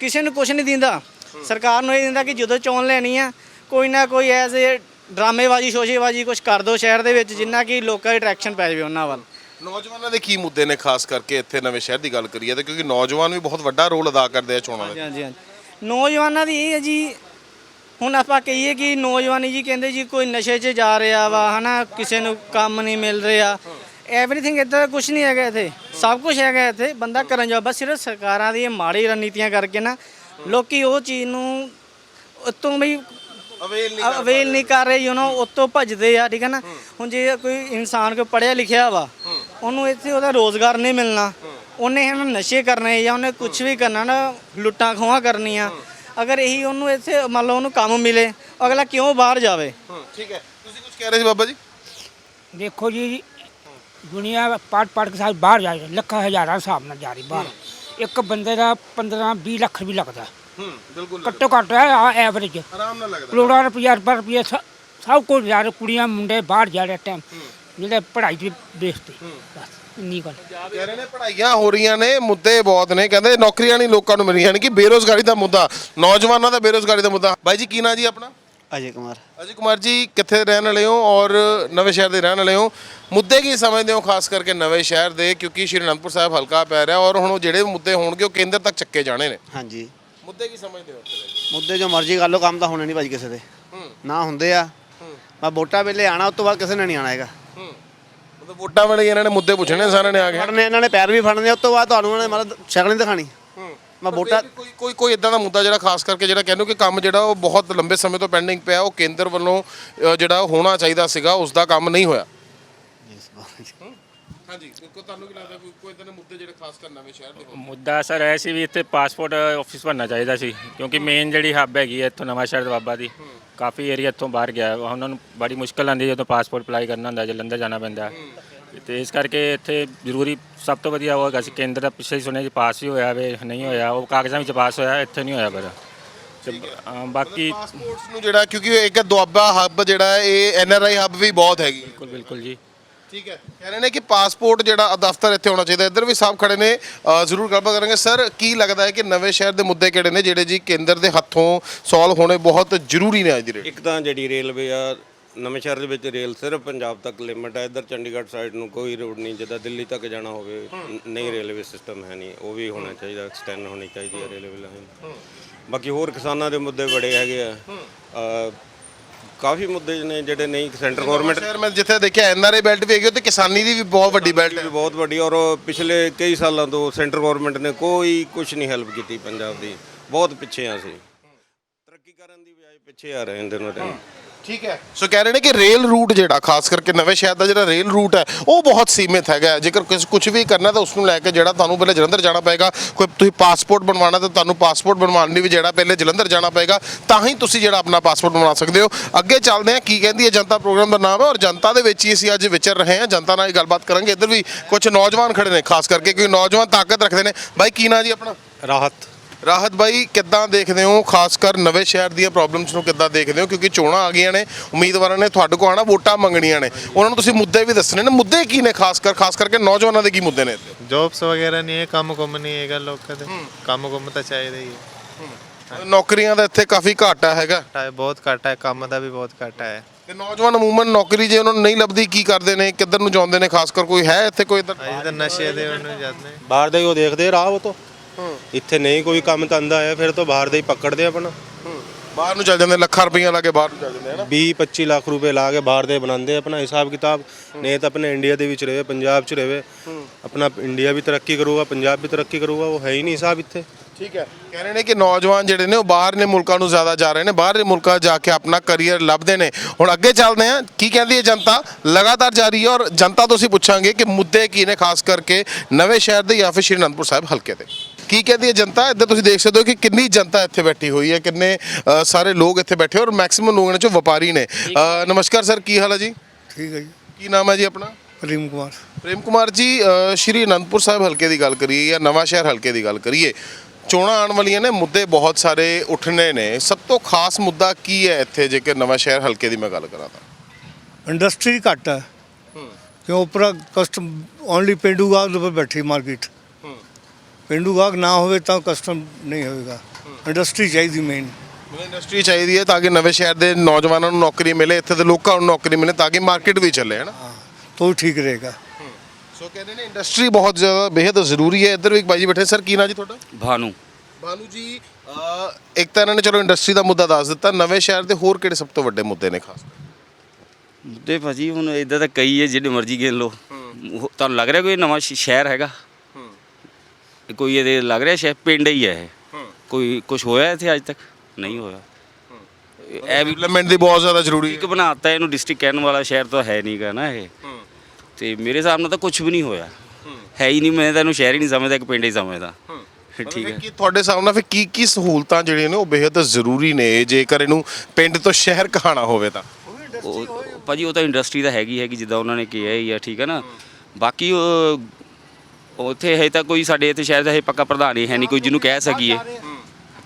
ਕਿਸੇ ਨੂੰ ਕੁਝ ਨਹੀਂ ਦਿੰਦਾ। ਸਰਕਾਰ ਨੂੰ ਇਹ ਦਿੰਦਾ ਕਿ ਜਦੋਂ ਚੋਣ ਲੈਣੀ ਆ ਕੋਈ ਨਾ ਕੋਈ ਐਸੇ ਡਰਾਮੇਬਾਜ਼ੀ ਸ਼ੋਸ਼ੇਬਾਜ਼ੀ ਕੁਝ ਕਰ ਦੋ ਸ਼ਹਿਰ ਦੇ ਵਿੱਚ ਜਿੰਨਾ ਕਿ ਲੋਕਾਂ ਦੀ ਅਟਰੈਕਸ਼ਨ ਪੈ ਜਾਵੇ ਉਹਨਾਂ ਵੱਲ। ਨੌਜਵਾਨਾਂ ਦੇ ਕੀ ਮੁੱਦੇ ਨੇ ਖਾਸ ਕਰਕੇ ਇੱਥੇ ਨਵੇਂ ਸ਼ਹਿਰ ਦੀ ਗੱਲ ਕਰੀਏ ਤੇ ਕਿਉਂਕਿ ਨੌਜਵਾਨ ਵੀ ਬਹੁਤ ਵੱਡਾ ਰੋਲ ਅਦਾ ਕਰਦੇ ਆ ਚੋਣਾਂ ਹਾਂਜੀ ਵਿੱਚ ਹਾਂਜੀ ਹਾਂਜੀ। ਨੌਜਵਾਨਾਂ ਦੀ ਇਹ ਹੈ ਜੀ ਹੁਣ ਆਪਾਂ ਕਹੀਏ ਕਿ ਨੌਜਵਾਨੀ ਜੀ ਕਹਿੰਦੇ ਜੀ ਕੋਈ ਨਸ਼ੇ 'ਚ ਜਾ ਰਿਹਾ ਵਾ ਹਨਾ ਕਿਸੇ ਨੂੰ ਕੰਮ ਨਹੀਂ ਮਿਲ ਰਿਹਾ। ਐਵਰੀਥਿੰਗ ਇੱਦਾਂ ਕੁਝ ਨਹੀਂ ਹੈਗਾ ਇੱਥੇ। ਸਭ ਕੁਝ ਹੈਗਾ ਇੱਥੇ। ਬੰਦਾ ਕਰਨ ਜਾ ਬਸ ਸਿਰਫ ਸਰਕਾਰਾਂ ਦੀ ਮਾੜੀ ਰਣਨੀਤੀਆਂ ਕਰਕੇ ਨਾ ਲੋਕੀ ਉਹ ਚੀਜ਼ ਨੂੰ ਉਤੋਂ ਵੀ ਅਵੇਲ ਨਹੀਂ ਅਵੇਲ ਨਹੀਂ ਕਰ ਰਹੇ ਯੂ نو ਉਤੋਂ ਭੱਜਦੇ ਆ ਠੀਕ ਹੈ ਨਾ? ਹੁਣ ਜੇ ਕੋਈ ਇਨਸਾਨ ਕੋਈ ਪੜਿਆ ਲਿਖਿਆ ਵਾ ਉਹਨੂੰ ਇੱਥੇ ਉਹਦਾ ਰੋਜ਼ਗਾਰ ਨਹੀਂ ਮਿਲਣਾ। ਉਹਨੇ ਹਨ ਨਸ਼ੇ ਕਰਨੇ ਜਾਂ ਉਹਨੇ ਕੁਝ ਵੀ ਕਰਨਾ ਨਾ ਲੁੱਟਾਂ ਖੋਹਾਂ ਕਰਨੀਆਂ। ਅਗਰ ਇਹੀ ਉਹਨੂੰ ਇੱਥੇ ਮੰਨ ਲਓ ਉਹਨੂੰ ਕੰਮ ਮਿਲੇ ਅਗਲਾ ਕਿਉਂ ਬਾਹਰ ਜਾਵੇ? ਠੀਕ ਹੈ। ਤੁਸੀਂ ਕੁਝ ਕਹਿ ਰਹੇ ਸੀ ਬਾਬਾ ਜੀ? ਦੇਖੋ ਜੀ ਦੁਨੀਆ ਪੜ ਪੜ ਕੇ ਸਾਰੇ ਬਾਹਰ ਜਾ ਰਹੀ ਲੱਖਾਂ ਹਜ਼ਾਰਾਂ ਹਿਸਾਬ ਨਾਲ ਜਾ ਰਹੀ ਬਾਹਰ। ਇੱਕ ਬੰਦੇ ਦਾ 15 20 ਲੱਖ ਵੀ ਲੱਗਦਾ। ਹੂੰ ਬਿਲਕੁਲ ਘੱਟੋ ਘੱਟ ਆ ਐਵਰੇਜ ਆਰਾਮ ਨਾਲ ਲੱਗਦਾ। ਕਰੋੜਾਂ ਰੁਪਈਆ ਰੁਪਏ ਰੁਪਈਆ ਸ- ਸਭ ਕੁਝ ਜਾ ਰਹੇ ਕੁੜੀਆਂ ਮੁੰਡੇ ਬਾਹਰ ਜਾ ਰਹੇ ਟਾਈਮ ਜਿਹੜੇ ਪੜ੍ਹਾਈ ਦੇ ਬੇਸ ਤੇ। ਬਸ। ਇੰਨੀ ਗੱਲ ਕਹਿ ਰਹੇ ਨੇ ਪੜ੍ਹਾਈਆਂ ਹੋ ਰਹੀਆਂ ਨੇ ਮੁੱਦੇ ਬਹੁਤ ਨੇ ਕਹਿੰਦੇ ਨੌਕਰੀਆਂ ਨਹੀਂ ਲੋਕਾਂ ਨੂੰ ਮਿਲੀਆਂ ਨੇ ਕਿ ਬੇਰੋਜ਼ਗਾਰੀ ਦਾ ਮੁੱਦਾ ਨੌਜਵਾਨਾਂ ਦਾ ਬੇਰੋਜ਼ਗਾਰੀ ਦਾ ਮੁੱਦਾ। ਬਾਈ ਜੀ ਕੀ ਨਾਂ ਜੀ ਆਪਣਾ? ਅਜੇ ਕੁਮਾਰ। ਅਜੇ ਕੁਮਾਰ ਜੀ ਕਿੱਥੇ ਰਹਿਣ ਵਾਲੇ ਹੋ ਔਰ ਨਵੇਂ ਸ਼ਹਿਰ ਦੇ ਰਹਿਣ ਵਾਲੇ ਹੋ? ਮੁੱਦੇ ਕੀ ਸਮਝਦੇ ਹੋ ਖਾਸ ਕਰਕੇ ਨਵੇਂ ਸ਼ਹਿਰ ਦੇ ਕਿਉਂਕਿ ਸ਼੍ਰੀ ਅਨੰਦਪੁਰ ਸਾਹਿਬ ਹਲਕਾ ਪੈ ਰਿਹਾ ਔਰ ਹੁਣ ਉਹ ਜਿਹੜੇ ਮੁੱਦੇ ਹੋਣਗੇ ਉਹ ਕੇਂਦਰ ਤੱਕ ਚੱਕੇ ਜਾਣੇ ਨੇ। ਹਾਂਜੀ। ਮੁੱਦੇ ਕੀ ਸਮਝਦੇ ਹੋ ਮੁੱਦੇ ਜੋ ਮਰਜ਼ੀ ਕਰ ਲਓ ਕੰਮ ਤਾਂ ਹੋਣੇ ਨਹੀਂ ਭਾਜੀ ਕਿਸੇ ਦੇ। ਹੂੰ। ਨਾ ਹੁੰਦੇ ਆ। ਮੈਂ ਵੋਟਾਂ ਵੇਲੇ ਆਣਾ ਉਸ ਤੋਂ ਬਾਅਦ ਕਿਸੇ ਨੇ ਨਹੀਂ ਆਣਾ ਹੈਗਾ। ਮਤਲਬ ਵੋਟਾਂ ਵੇਲੇ ਇਹਨਾਂ ਨੇ ਮੁੱਦੇ ਪੁੱਛਣੇ ਸਾਰਿਆਂ ਨੇ ਆ ਕੇ। ਫੜਨੇ ਇਹਨਾਂ ਨੇ ਪੈਰ ਵੀ ਫੜਨੇ ਉਸ ਤੋਂ ਬਾਅਦ ਤੁਹਾਨੂੰ ਉਹਨਾਂ ਨੇ ਮਤਲਬ ਸ਼ਕਲ ਨਹੀਂ ਦਿਖਾਣੀ ਮੈਂ ਵੋਟਾਂ ਕੋਈ ਕੋਈ ਕੋਈ ਇਦਾਂ ਦਾ ਮੁੱਦਾ ਜਿਹੜਾ ਖਾਸ ਕਰਕੇ ਜਿਹੜਾ ਕਹਿੰਦੇ ਕਿ ਕੰਮ ਜਿਹੜਾ ਉਹ ਬਹੁਤ ਲੰਬੇ ਸਮੇਂ ਤੋਂ ਪੈਂਡਿੰਗ ਪਿਆ ਉਹ ਕੇਂਦਰ ਵੱਲੋਂ ਅ, ਜਿਹੜਾ ਹੋਣਾ ਚਾਹੀਦਾ ਸੀਗਾ ਉਸ ਦਾ ਕੰਮ ਨਹੀਂ ਹੋਇਆ। ਹਾਂਜੀ ਕੋਈ ਤੁਹਾਨੂੰ ਕੀ ਲੱਗਦਾ ਕੋਈ ਕੋਈ ਇਦਾਂ ਦੇ ਮੁੱਦੇ ਜਿਹੜੇ ਖਾਸ ਕਰ ਨਵੇਂ ਸ਼ਹਿਰ ਦੇ ਹੋਣ? ਮੁੱਦਾ ਸਰ ਇਹ ਸੀ ਵੀ ਇੱਥੇ ਪਾਸਪੋਰਟ ਆਫਿਸ ਬਣਨਾ ਚਾਹੀਦਾ ਸੀ ਕਿਉਂਕਿ ਮੇਨ ਜਿਹੜੀ ਹੱਬ ਹੈਗੀ ਹੈ ਇੱਥੋਂ ਨਵਾਂ ਸ਼ਹਿਰ ਬਾਬਾ ਦੀ ਕਾਫੀ ਏਰੀਆ ਇੱਥੋਂ ਬਾਹਰ ਗਿਆ। ਉਹਨਾਂ ਨੂੰ ਬੜੀ ਮੁਸ਼ਕਲ ਆਉਂਦੀ ਜਦੋਂ ਪਾਸਪੋਰਟ ਅਪਲਾਈ ਕਰਨਾ ਹੁੰਦਾ ਜਲੰਧਰ ਜਾਣਾ ਪੈਂਦਾ। ਤੇ ਇਸ ਕਰਕੇ ਇੱਥੇ ਜ਼ਰੂਰੀ ਸਭ ਤੋਂ ਵਧੀਆ ਉਹ ਹੈਗਾ ਸੀ ਕੇਂਦਰ ਦਾ ਪਿੱਛੇ ਹੀ ਸੁਣਿਆ ਜੀ ਪਾਸ ਹੀ ਹੋਇਆ ਵੇ ਨਹੀਂ ਹੋਇਆ ਉਹ ਕਾਗਜ਼ਾਂ ਵਿੱਚ ਪਾਸ ਹੋਇਆ ਇੱਥੇ ਨਹੀਂ ਹੋਇਆ ਪਰ। ਤੇ ਅ, ਬਾਕੀ ਪਾਸਪੋਰਟਸ ਨੂੰ ਜਿਹੜਾ ਕਿਉਂਕਿ ਇੱਕ ਦੁਆਬਾ ਹੱਬ ਜਿਹੜਾ ਇਹ ਐਨਆਰਆਈ ਹੱਬ ਵੀ ਬਹੁਤ ਹੈਗੀ। ਬਿਲਕੁਲ ਬਿਲਕੁਲ ਜੀ। ਠੀਕ ਹੈ। ਕਹਿ ਰਹੇ ਨੇ ਕਿ ਪਾਸਪੋਰਟ ਜਿਹੜਾ ਦਫ਼ਤਰ ਇੱਥੇ ਹੋਣਾ ਚਾਹੀਦਾ। ਇੱਧਰ ਵੀ ਸਾਹਿਬ ਖੜੇ ਨੇ। ਅ, ਜ਼ਰੂਰ ਗੱਲਬਾਤ ਕਰਾਂਗੇ। ਸਰ ਕੀ ਲੱਗਦਾ ਹੈ ਕਿ ਨਵੇਂ ਸ਼ਹਿਰ ਦੇ ਮੁੱਦੇ ਕਿਹੜੇ ਨੇ ਜਿਹੜੇ ਜੀ ਕੇਂਦਰ ਦੇ ਹੱਥੋਂ ਸੋਲਵ ਹੋਣੇ ਬਹੁਤ ਜ਼ਰੂਰੀ ਨੇ ਅੱਜ ਦੀ ਡੇਟ ਇੱਕ ਤਾਂ ਜਿਹੜੀ ਰੇਲਵੇ ਆ ਨਵੇਂ ਸ਼ਹਿਰ ਦੇ ਵਿੱਚ ਰੇਲ ਸਿਰਫ ਪੰਜਾਬ ਤੱਕ ਲਿਮਟ ਹੈ ਇੱਧਰ ਚੰਡੀਗੜ੍ਹ ਸਾਈਡ ਨੂੰ ਕੋਈ ਰੋਡ ਨਹੀਂ ਜਿੱਦਾਂ ਦਿੱਲੀ ਤੱਕ ਜਾਣਾ ਹੋਵੇ ਨ- ਨਹੀਂ ਰੇਲਵੇ ਸਿਸਟਮ ਹੈ ਨਹੀਂ। ਉਹ ਵੀ ਹੋਣਾ ਚਾਹੀਦਾ ਐਕਸਟੈਂਡ ਹੋਣੀ ਚਾਹੀਦੀ ਹੈ ਰੇਲਵੇ ਲਾਈਨ ਬਾਕੀ ਹੋਰ ਕਿਸਾਨਾਂ ਦੇ ਮੁੱਦੇ ਬੜੇ ਹੈਗੇ ਆ। ਕਾਫੀ ਮੁੱਦੇ ਨੇ ਜਿਹੜੇ ਨਹੀਂ ਸੈਂਟਰ ਗਵਰਨਮੈਂਟ ਸ਼ਹਿਰ ਮੈਂ ਜਿੱਥੇ ਦੇਖਿਆ ਐਨਆਰਆਈ ਬੈਲਟ ਵੀ ਹੈਗੀ ਉੱਥੇ ਕਿਸਾਨੀ ਦੀ ਵੀ ਬਹੁਤ ਵੱਡੀ ਬੈਲਟ ਹੈ। ਬਹੁਤ ਵੱਡੀ ਔਰ ਪਿਛਲੇ ਕਈ ਸਾਲਾਂ ਤੋਂ ਸੈਂਟਰ ਗਵਰਨਮੈਂਟ ਨੇ ਕੋਈ ਕੁਝ ਨਹੀਂ ਹੈਲਪ ਕੀਤੀ ਪੰਜਾਬ ਦੀ। ਬਹੁਤ ਪਿੱਛੇ ਆ ਸੀ ਤਰੱਕੀ ਕਰਨ ਦੀ ਬਜਾਏ ਪਿੱਛੇ ਆ ਰਹੇ ਹਾਂ ਦਿਨੋਂ ਦਿਨ ਠੀਕ ਹੈ। ਸੋ ਕਹਿ ਰਹੇ ਨੇ ਕਿ ਰੇਲ ਰੂਟ ਜਿਹੜਾ ਖਾਸ ਕਰਕੇ ਨਵੇਂ ਸ਼ਹਿਰ ਦਾ ਜਿਹੜਾ ਰੇਲ ਰੂਟ ਹੈ ਉਹ ਬਹੁਤ ਸੀਮਿਤ ਹੈਗਾ। ਜੇਕਰ ਕੁਝ ਵੀ ਕਰਨਾ ਤਾਂ ਉਸ ਨੂੰ ਲੈ ਕੇ ਜਿਹੜਾ ਤੁਹਾਨੂੰ ਪਹਿਲੇ ਜਲੰਧਰ ਜਾਣਾ ਪਏਗਾ। ਕੋਈ ਤੁਸੀਂ ਪਾਸਪੋਰਟ ਬਣਵਾਉਣਾ ਤਾਂ ਤੁਹਾਨੂੰ ਪਾਸਪੋਰਟ ਬਣਵਾਉਣ ਲਈ ਵੀ ਜਿਹੜਾ ਪਹਿਲੇ ਜਲੰਧਰ ਜਾਣਾ ਪਏਗਾ। ਤਾਂ ਹੀ ਤੁਸੀਂ ਜਿਹੜਾ ਆਪਣਾ ਪਾਸਪੋਰਟ ਬਣਵਾ ਸਕਦੇ ਹੋ। ਅੱਗੇ ਚੱਲਦੇ ਹਾਂ ਕੀ ਕਹਿੰਦੀ ਹੈ ਜਨਤਾ ਪ੍ਰੋਗਰਾਮ ਦਾ ਨਾਮ ਹੈ ਔਰ ਜਨਤਾ ਦੇ ਵਿੱਚ ਹੀ ਅਸੀਂ ਅੱਜ ਵਿਚਰ ਰਹੇ ਹਾਂ। ਜਨਤਾ ਨਾਲ ਹੀ ਗੱਲਬਾਤ ਕਰਾਂਗੇ। ਇੱਧਰ ਵੀ ਕੁਝ ਨੌਜਵਾਨ ਖੜੇ ਨੇ ਖਾਸ ਕਰਕੇ ਕਿਉਂਕਿ ਨੌਜਵਾਨ ਤਾਕਤ ਰੱਖਦੇ ਨੇ। ਬਾਈ ਕੀ ਨਾਂ ਜੀ ਆਪਣਾ? ਰਾਹਤ। ਰਾਹਤ ਬਾਈ ਕਿੱਦਾਂ ਦੇਖਦੇ ਹੋ? ਖਾਸ ਕਰ ਨਵੇਂ ਸ਼ਹਿਰ ਦੀਆਂ ਪ੍ਰੋਬਲਮਸ ਨੂੰ ਕਿੱਦਾਂ ਦੇਖਦੇ ਹੋ? ਕਿਉਂਕਿ ਚੋਣਾਂ ਆ ਗਈਆਂ ਨੇ ਉਮੀਦਵਾਰਾਂ ਨੇ ਤੁਹਾਡੇ ਕੋਲ ਆਣਾ ਵੋਟਾਂ ਮੰਗਣੀਆਂ ਨੇ। ਉਹਨਾਂ ਨੂੰ ਤੁਸੀਂ ਮੁੱਦੇ ਵੀ ਦੱਸਣੇ ਨੇ। ਮੁੱਦੇ ਕੀ ਨੇ ਖਾਸ ਕਰ ਖਾਸ ਕਰਕੇ ਨੌਜਵਾਨਾਂ ਦੇ ਕੀ ਮੁੱਦੇ ਨੇ? ਇੱਥੇ ਜੌਬਸ ਵਗੈਰਾ ਨਹੀਂ ਹੈ ਕੰਮ ਕੁੰਮ ਨਹੀਂ ਹੈਗਾ ਲੋਕਾਂ ਦੇ। ਕੰਮ ਕੁੰਮ ਤਾਂ ਚਾਹੀਦਾ ਹੀ ਹੈ। ਨੌਕਰੀਆਂ ਦਾ ਇੱਥੇ ਕਾਫੀ ਘਾਟਾ ਹੈਗਾ। ਬਹੁਤ ਘੱਟ ਹੈ ਕੰਮ ਦਾ ਵੀ ਬਹੁਤ ਘੱਟ ਹੈ। ਤੇ ਨੌਜਵਾਨ ਅਮੂਮਨ ਨੌਕਰੀ ਜੇ ਉਹਨਾਂ ਨੂੰ ਨਹੀਂ ਲੱਭਦੀ ਕੀ ਕਰਦੇ ਨੇ? ਕਿੱਧਰ ਨੂੰ ਜਾਂਦੇ ਨੇ? ਖਾਸ ਕਰ ਕੋਈ ਹੈ ਇੱਥੇ ਕੋਈ ਇੱਧਰ? ਤਾਂ ਨਸ਼ੇ ਦੇ ਉਹਨੂੰ ਜਾਂਦੇ ਬਾਹਰ ਦਾ ਉਹ ਦੇਖਦੇ ਰਾਹ ਉਹ ਤੋਂ। ਇੱਥੇ ਨਹੀਂ ਕੋਈ ਕੰਮ ਧੰਦਾ ਆਇਆ ਫਿਰ ਤਾਂ ਬਾਹਰ ਦਾ ਹੀ ਪਕੜਦੇ ਆਪਣਾ। ਬਾਹਰ ਨੂੰ ਚੱਲ ਜਾਂਦੇ ਲੱਖਾਂ ਰੁਪਈਆ ਲਾ ਕੇ ਬਾਹਰ ਨੂੰ ਚੱਲ ਜਾਂਦੇ ਹਨਾ? 20 25 ਲੱਖ ਰੁਪਏ ਲਾ ਕੇ ਬਾਹਰ ਦੇ ਬਣਾਉਂਦੇ ਆਪਣਾ ਹਿਸਾਬ ਕਿਤਾਬ। ਨਹੀਂ ਤਾਂ ਆਪਣੇ ਇੰਡੀਆ ਦੇ ਵਿੱਚ ਰਹੇ ਪੰਜਾਬ 'ਚ ਰਹੇ ਆਪਣਾ ਇੰਡੀਆ ਵੀ ਤਰੱਕੀ ਕਰੂਗਾ ਪੰਜਾਬ ਵੀ ਤਰੱਕੀ ਕਰੂਗਾ ਉਹ ਹੈ ਹੀ ਨਹੀਂ ਹਿਸਾਬ ਇੱਥੇ। ਠੀਕ ਹੈ। ਕਹਿ ਰਹੇ ਨੇ ਕਿ ਨੌਜਵਾਨ ਜਿਹੜੇ ਨੇ ਉਹ ਬਾਹਰਲੇ ਮੁਲਕਾਂ ਨੂੰ ਜ਼ਿਆਦਾ ਜਾ ਰਹੇ ਨੇ ਬਾਹਰਲੇ ਮੁਲਕਾਂ ਜਾ ਕੇ ਆਪਣਾ ਕਰੀਅਰ ਲੱਭਦੇ ਨੇ। ਹੁਣ ਅੱਗੇ ਚੱਲਦੇ ਹਾਂ ਕੀ ਕਹਿੰਦੀ ਹੈ ਜਨਤਾ? ਲਗਾਤਾਰ ਜਾਰੀ ਹੈ ਔਰ ਜਨਤਾ ਤੋਂ ਅਸੀਂ ਪੁੱਛਾਂਗੇ ਕਿ ਮੁੱਦੇ ਕੀ ਨੇ ਖਾਸ ਕਰਕੇ ਨਵੇਂ ਸ਼ਹਿਰ ਦੇ ਜਾਂ ਫਿਰ ਸ਼੍ਰੀ ਅਨੰਦਪੁਰ ਸਾਹਿਬ ਹਲਕੇ ਦੇ। ਕੀ ਕਹਿੰਦੀ ਹੈ ਜਨਤਾ? ਇੱਧਰ ਤੁਸੀਂ ਦੇਖ ਸਕਦੇ ਹੋ ਕਿ ਕਿੰਨੀ ਜਨਤਾ ਇੱਥੇ ਬੈਠੀ ਹੋਈ ਹੈ ਕਿੰਨੇ ਅ, ਸਾਰੇ ਲੋਕ ਇੱਥੇ ਬੈਠੇ ਔਰ ਮੈਕਸਿਮਮ ਲੋਕਾਂ ਚੋਂ ਵਪਾਰੀ ਨੇ। ਅ, ਨਮਸਕਾਰ ਸਰ ਕੀ ਹਾਲ ਹੈ ਜੀ? ਠੀਕ ਹੈ ਜੀ। ਕੀ ਨਾਮ ਹੈ ਜੀ ਆਪਣਾ? ਪ੍ਰੇਮ ਕੁਮਾਰ। ਪ੍ਰੇਮ ਕੁਮਾਰ ਜੀ ਅ, ਸ਼੍ਰੀ ਅਨੰਦਪੁਰ ਸਾਹਿਬ ਹਲਕੇ ਦੀ ਗੱਲ ਕਰੀਏ ਜਾਂ ਨਵਾਂ ਸ਼ਹਿਰ ਹਲਕੇ ਦੀ ਗੱਲ ਕਰੀਏ ਚੋਣਾਂ ਆਉਣ ਵਾਲੀਆਂ ਨੇ ਮੁੱਦੇ ਬਹੁਤ ਸਾਰੇ ਉੱਠਣੇ ਨੇ। ਸਭ ਤੋਂ ਖਾਸ ਮੁੱਦਾ ਕੀ ਹੈ ਇੱਥੇ ਜੇਕਰ ਨਵਾਂ ਸ਼ਹਿਰ ਹਲਕੇ ਦੀ ਮੈਂ ਗੱਲ ਕਰਾਂ ਤਾਂ? ਇੰਡਸਟਰੀ ਘੱਟ ਹੈ। ਕਿਉਂ? ਉਪਰ ਕਸਟਮ ਓਨਲੀ ਪਿੰਡੂ ਗਾਹਕ ਦੇ ਉੱਪਰ ਬੈਠੀ ਮਾਰਕੀਟ ਪਿੰਡੂ ਗਾਹਕ ਨਾ ਹੋਵੇ ਤਾਂ ਕਸਟਮ ਨਹੀਂ ਹੋਵੇਗਾ। ਇੰਡਸਟਰੀ ਚਾਹੀਦੀ ਮੇਨ ਮੈਨੂੰ ਇੰਡਸਟਰੀ ਚਾਹੀਦੀ ਹੈ ਤਾਂ ਕਿ ਨਵੇਂ ਸ਼ਹਿਰ ਦੇ ਨੌਜਵਾਨਾਂ ਨੂੰ ਨੌਕਰੀ ਮਿਲੇ ਇੱਥੇ ਦੇ ਲੋਕਾਂ ਨੂੰ ਨੌਕਰੀ ਮਿਲੇ ਤਾਂ ਕਿ ਮਾਰਕੀਟ ਵੀ ਚੱਲੇ ਹੈ ਨਾ? ਤਾਂ ਠੀਕ ਰਹੇਗਾ। ਸੋ ਕਹਿੰਦੇ ਨੇ ਇੰਡਸਟਰੀ ਬਹੁਤ ਜ਼ਿਆਦਾ ਬੇहद ਜ਼ਰੂਰੀ ਹੈ। ਇੱਧਰ ਵੀ ਇੱਕ ਬਾਈ ਜੀ ਬੈਠੇ ਸਰ ਕੀ ਨਾਂ ਜੀ ਤੁਹਾਡਾ? ਭਾਨੂ। ਬਾਨੂ ਜੀ ਇੱਕ ਤਾਂ ਇਹਨਾਂ ਨੇ ਚਲੋ ਇੰਡਸਟਰੀ ਦਾ ਮੁੱਦਾ ਦੱਸ ਦਿੱਤਾ ਨਵੇਂ ਸ਼ਹਿਰ ਦੇ ਹੋਰ ਕਿਹੜੇ ਸਭ ਤੋਂ ਵੱਡੇ ਮੁੱਦੇ ਨੇ ਖਾਸ ਮੁੱਦੇ ਭਾਜੀ ਹੁਣ ਇਦਾਂ ਤਾਂ ਕਈ ਹੈ ਜਿਹੜੇ ਮਰਜ਼ੀ ਗਿਣ ਲਓ। ਉਹ ਤੁਹਾਨੂੰ ਲੱਗ ਰਿਹਾ ਕੋਈ ਨਵਾਂ ਸ਼- ਸ਼ਹਿਰ ਹੈਗਾ? ਕੋਈ ਇਹਦੇ ਲੱਗ ਰਿਹਾ ਸ਼ਹਿਰ? ਪਿੰਡ ਹੀ ਹੈ ਇਹ। ਕੋਈ ਕੁਝ ਹੋਇਆ ਇੱਥੇ ਅੱਜ ਤੱਕ? ਨਹੀਂ ਹੋਇਆ। ਇਹ ਵੀ ਡਿਵੈਲਪਮੈਂਟ ਦੀ ਬਹੁਤ ਜ਼ਿਆਦਾ ਜ਼ਰੂਰੀ ਇੱਕ ਬਣਾਤਾ ਇਹਨੂੰ ਡਿਸਟ੍ਰਿਕਟ ਕਹਿਣ ਵਾਲਾ ਸ਼ਹਿਰ ਤਾਂ ਹੈ ਨਹੀਂਗਾ ਨਾ ਇਹ। ਤੇ ਮੇਰੇ ਹਿਸਾਬ ਨਾਲ ਤਾਂ ਕੁਝ ਵੀ ਨਹੀਂ ਹੋਇਆ। ਹੈ। ਹੀ ਨਹੀਂ ਮੈਂ ਤਾਂ ਇਹਨੂੰ ਸ਼ਹਿਰ ਹੀ ਨਹੀਂ ਸਮਝਦਾ ਇੱਕ ਪਿੰਡ ਹੀ ਸਮਝਦਾ। ਠੀਕ ਹੈ। ਕਿ ਤੁਹਾਡੇ ਸਾਹਮਣੇ ਫਿਰ ਕੀ ਕੀ ਸਹੂਲਤਾਂ ਜਿਹੜੀਆਂ ਨੇ ਉਹ ਬੇहद ਜ਼ਰੂਰੀ ਨੇ? ਜੇਕਰ ਇਹਨੂੰ ਪਿੰਡ ਤੋਂ ਸ਼ਹਿਰ ਕਹਾਣਾ ਹੋਵੇ ਤਾਂ। ਉਹ ਭਾਜੀ ਉਹ ਤਾਂ ਇੰਡਸਟਰੀ ਦਾ ਹੈਗੀ ਹੈਗੀ ਜਿੱਦਾਂ ਉਹਨਾਂ ਨੇ ਕਿਹਾ ਹੀ ਆ ਠੀਕ ਹੈ ਨਾ। ਬਾਕੀ ਉਹ ਉੱਥੇ ਹੈ ਤਾਂ ਕੋਈ ਸਾਡੇ ਇੱਥੇ ਸ਼ਹਿਰ ਦਾ ਇਹ ਪੱਕਾ ਪ੍ਰਧਾਨ ਹੀ ਹੈ ਨਹੀਂ ਕੋਈ ਜਿਹਨੂੰ ਕਹਿ ਸਕੀਏ।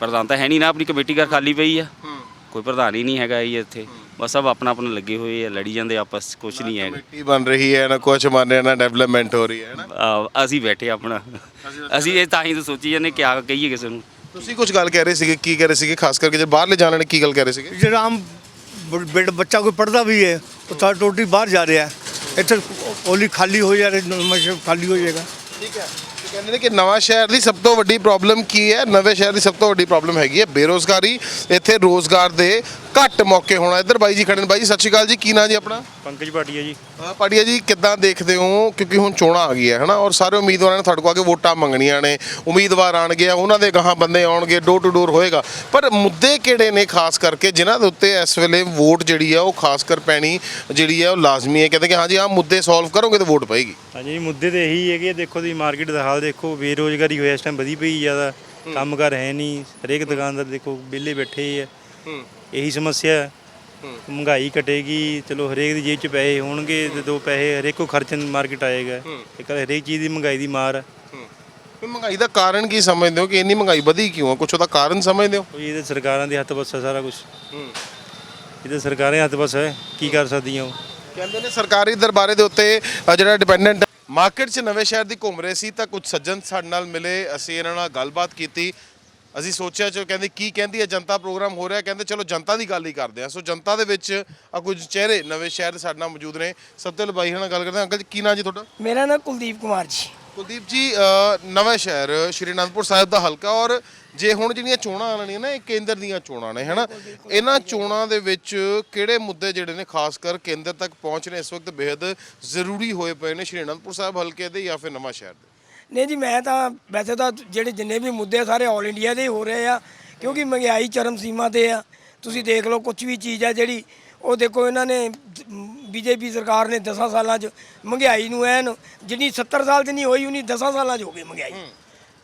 ਪ੍ਰਧਾਨ ਤਾਂ ਹੈ ਨਹੀਂ ਨਾ ਆਪਣੀ ਕਮੇਟੀ ਘਰ ਖਾਲੀ ਪਈ ਆ। ਕੋਈ ਪ੍ਰਧਾਨ ਹੀ ਨਹੀਂ ਹੈਗਾ ਇਹ ਇੱਥੇ। ਬਸ ਸਭ ਆਪਣਾ ਆਪਣਾ ਲੱਗੇ ਹੋਏ ਆ ਲੜੀ ਜਾਂਦੇ ਆਪਸ ਕੁਛ ਨਹੀਂ ਹੈਗਾ। ਮਿੱਟੀ ਬਣ ਰਹੀ ਹੈ ਨਾ ਕੁਝ ਬਣ ਰਿਹਾ ਨਾ ਡਿਵੈਲਪਮੈਂਟ ਹੋ ਰਹੀ ਹੈ ਨਾ? ਆਹ, ਅਸੀਂ ਬੈਠੇ ਆਪਣਾ। ਅਸੀਂ ਇਹ ਤਾਂ ਹੀ ਤਾਂ ਸੋਚੀ ਜਾਂਦੇ ਕਿਆ ਕਹੀਏ ਕਿਸੇ ਨੂੰ। ਤੁਸੀਂ ਕੁਝ ਗੱਲ ਕਹਿ ਰਹੇ ਸੀਗੇ ਕੀ ਕਹਿ ਰਹੇ ਸੀਗੇ? ਖਾਸ ਕਰਕੇ ਜੇ ਬਾਹਰਲੇ ਜਾਣ ਵਾਲੇ ਕੀ ਗੱਲ ਕਹਿ ਰਹੇ ਸੀਗੇ? ਜਿਹੜਾ ਆਮ ਬ- ਬੇਟ ਬੱਚਾ ਕੋਈ ਪੜਦਾ ਵੀ ਹੈ ਉਹ ਤਾਂ ਟੋਟਲੀ ਬਾਹਰ ਜਾ ਰਿਹਾ। ਹੈ ਇੱਥੇ ਓਲੀ ਖਾਲੀ ਹੋ ਜਾ ਰਿਹਾ ਸ਼ਹਿਰ ਖਾਲੀ ਹੋ ਜਾਏਗਾ। ਠੀਕ ਹੈ। ਤੇ ਕਹਿੰਦੇ ਨੇ ਕਿ ਨਵਾਂ ਸ਼ਹਿਰ ਦੀ ਸਭ ਤੋਂ ਵੱਡੀ ਪ੍ਰੋਬਲਮ ਕੀ ਹੈ? ਨਵੇਂ ਸ਼ਹਿਰ ਦੀ ਸਭ ਤੋਂ ਵੱਡੀ ਪ੍ਰੋਬਲਮ ਹੈਗੀ ਹੈ ਬੇਰੋਜ਼ਗਾਰੀ। ਇੱਥੇ ਰੋਜ਼ਗਾਰ ਦੇ ਘੱਟ ਮੌਕੇ ਹੋਣਾ। ਇੱਧਰ ਬਾਈ ਜੀ ਖੜੇ ਨੇ। ਬਾਈ ਜੀ ਸਤਿ ਸ਼੍ਰੀ ਅਕਾਲ ਜੀ। ਕੀ ਨਾਂ ਜੀ ਆਪਣਾ? ਪੰਕਜ ਭਾਟੀਆ ਜੀ। ਅਹ ਪਾਟਿਆ ਜੀ ਕਿੱਦਾਂ ਦੇਖਦੇ ਹੋ? ਕਿਉਂਕਿ ਹੁਣ ਚੋਣਾਂ ਆ ਗਈਆਂ ਹਨਾ? ਔਰ ਸਾਰੇ ਉਮੀਦਵਾਰਾਂ ਨੇ ਤੁਹਾਡੇ ਕੋਲ ਆ ਕੇ ਵੋਟਾਂ ਮੰਗਣੀਆਂ ਨੇ। ਉਮੀਦਵਾਰ ਆਣਗੇ ਉਹਨਾਂ ਦੇ ਗਾਹਾਂ ਬੰਦੇ ਆਉਣਗੇ ਡੋਰ ਟੂ ਡੋਰ ਹੋਏਗਾ। ਪਰ ਮੁੱਦੇ ਕਿਹੜੇ ਨੇ ਖਾਸ ਕਰਕੇ ਜਿਨ੍ਹਾਂ ਦੇ ਉੱਤੇ ਇਸ ਵੇਲੇ ਵੋਟ ਜਿਹੜੀ ਆ ਉਹ ਖਾਸ ਕਰ ਪੈਣੀ ਜਿਹੜੀ ਆ ਉਹ ਲਾਜ਼ਮੀ ਹੈ। ਕਹਿੰਦੇ ਕਿ ਹਾਂਜੀ ਆਹ ਮੁੱਦੇ ਸੋਲਵ ਕਰੋਗੇ ਤਾਂ ਵੋਟ ਪਏਗੀ। ਹਾਂਜੀ ਮੁੱਦੇ ਤੇ ਇਹੀ ਹੈ ਕਿ ਦੇਖੋ ਤੁਸੀਂ ਮਾਰਕੀਟ ਦਾ ਹਾਲ ਦੇਖੋ ਬੇਰੋਜ਼ਗਾਰੀ ਹੋਇਆ ਇਸ ਟਾਈਮ ਵਧੀ ਪਈ ਜ਼ਿਆਦਾ। ਕੰਮਕਾਰ ਹੈ ਨਹੀਂ। ਹਰੇਕ ਦੁਕਾਨਦਾਰ ਦੇਖੋ ਵਿਹਲੇ ਬੈਠੇ ਹੀ ਹੈ ਇਹੀ ਸਮੱਸਿਆ ਹੈ। ਮਹਿੰਗਾਈ ਘਟੇਗੀ ਚਲੋ ਹਰੇਕ ਦੀ ਜੇਬ 'ਚ ਪੈਸੇ ਹੋਣਗੇ ਤੇ ਦੋ ਪੈਸੇ ਹਰੇਕ ਕੋ ਖਰਚਣ ਮਾਰਕੀਟ ਆਏਗਾ। ਇੱਕ ਹਰੇਕ ਚੀਜ਼ ਦੀ ਮਹਿੰਗਾਈ ਦੀ ਮਾਰ ਹੈ। ਫਿਰ ਮਹਿੰਗਾਈ ਦਾ ਕਾਰਨ ਕੀ ਸਮਝਦੇ ਹੋ ਕਿ ਇੰਨੀ ਮਹਿੰਗਾਈ ਵਧੀ ਕਿਉਂ ਆ? ਕੁਝ ਉਹਦਾ ਕਾਰਨ ਸਮਝਦੇ ਹੋ? ਕੋਈ ਇਹਦੇ ਸਰਕਾਰਾਂ ਦੇ ਹੱਥ ਵੱਸ ਹੈ ਸਾਰਾ ਕੁਝ ਇਹਦੇ ਸਰਕਾਰਾਂ ਦੇ ਹੱਥ ਵੱਸ ਹੈ। ਕੀ ਕਰ ਸਕਦੀਆਂ ਉਹ? ਕਹਿੰਦੇ ਨੇ ਸਰਕਾਰੀ ਦਰਬਾਰੇ ਦੇ ਉੱਤੇ ਅ, ਜਿਹੜਾ ਡਿਪੈਂਡੈਂਟ ਮਾਰਕੀਟ 'ਚ ਨਵੇਂ ਸ਼ਹਿਰ ਦੀ ਘੁੰਮ ਰਹੇ ਸੀ ਤਾਂ ਕੁਝ ਸੱਜਣ ਸਾਡੇ ਨਾਲ ਮਿਲੇ। ਅਸੀਂ ਇਹਨਾਂ ਨਾਲ ਗੱਲਬਾਤ ਕੀਤੀ। ਅਸੀਂ ਸੋਚਿਆ ਚਲੋ ਕਹਿੰਦੇ ਕੀ ਕਹਿੰਦੀ ਹੈ ਜਨਤਾ ਪ੍ਰੋਗਰਾਮ ਹੋ ਰਿਹਾ ਕਹਿੰਦੇ ਚਲੋ ਜਨਤਾ ਦੀ ਗੱਲ ਹੀ ਕਰਦੇ ਆ। ਸੋ ਜਨਤਾ ਦੇ ਵਿੱਚ ਆ ਕੁਝ ਚਿਹਰੇ ਨਵੇਂ ਸ਼ਹਿਰ ਦੇ ਸਾਡੇ ਨਾਲ ਮੌਜੂਦ ਨੇ। ਸਭ ਤੋਂ ਪਹਿਲਾਂ ਬਾਈ ਨਾਲ ਗੱਲ ਕਰਦੇ ਹਾਂ। ਅੰਕਲ ਜੀ ਕੀ ਨਾਂ ਜੀ ਤੁਹਾਡਾ? ਮੇਰਾ ਨਾਮ ਕੁਲਦੀਪ ਕੁਮਾਰ ਜੀ। ਕੁਲਦੀਪ ਜੀ ਨਵਾਂ ਸ਼ਹਿਰ ਸ਼੍ਰੀ ਅਨੰਦਪੁਰ ਸਾਹਿਬ ਦਾ ਹਲਕਾ ਔਰ ਜੇ ਹੁਣ ਜਿਹੜੀਆਂ ਚੋਣਾਂ ਆਣੀਆਂ ਨਾ ਇਹ ਕੇਂਦਰ ਦੀਆਂ ਚੋਣਾਂ ਨੇ ਹੈਨਾ? ਇਹਨਾਂ ਚੋਣਾਂ ਦੇ ਵਿੱਚ ਕਿਹੜੇ ਮੁੱਦੇ ਜਿਹੜੇ ਨੇ ਖਾਸ ਕਰ ਕੇਂਦਰ ਤੱਕ ਪਹੁੰਚਣੇ ਇਸ ਵਕਤ ਬੇहद ਜ਼ਰੂਰੀ ਹੋਏ ਪਏ ਨੇ ਸ਼੍ਰੀ ਅਨੰਦਪੁਰ ਸਾਹਿਬ ਹਲਕੇ ਦੇ ਜਾਂ ਫਿਰ ਨਵਾਂ ਸ਼ਹਿਰ ਦੇ? ਨਹੀਂ ਜੀ ਮੈਂ ਤਾਂ ਵੈਸੇ ਤਾਂ ਜਿਹੜੇ ਜਿੰਨੇ ਵੀ ਮੁੱਦੇ ਆ ਸਾਰੇ ਆਲ ਇੰਡੀਆ ਦੇ ਹੀ ਹੋ ਰਹੇ ਆ ਕਿਉਂਕਿ ਮਹਿੰਗਾਈ ਚਰਮ ਸੀਮਾ ਤੇ ਆ। ਤੁਸੀਂ ਦੇਖ ਲਓ ਕੁਝ ਵੀ ਚੀਜ਼ ਆ ਜਿਹੜੀ ਉਹ ਦੇਖੋ ਇਹਨਾਂ ਨੇ ਬੀਜੇਪੀ ਸਰਕਾਰ ਨੇ 10 ਸਾਲਾਂ 'ਚ ਮਹਿੰਗਾਈ ਨੂੰ ਐਨ ਜਿੰਨੀ 70 ਸਾਲ 'ਚ ਨਹੀਂ ਹੋਈ ਉਨੀ 10 ਸਾਲਾਂ 'ਚ ਹੋ ਗਈ ਮਹਿੰਗਾਈ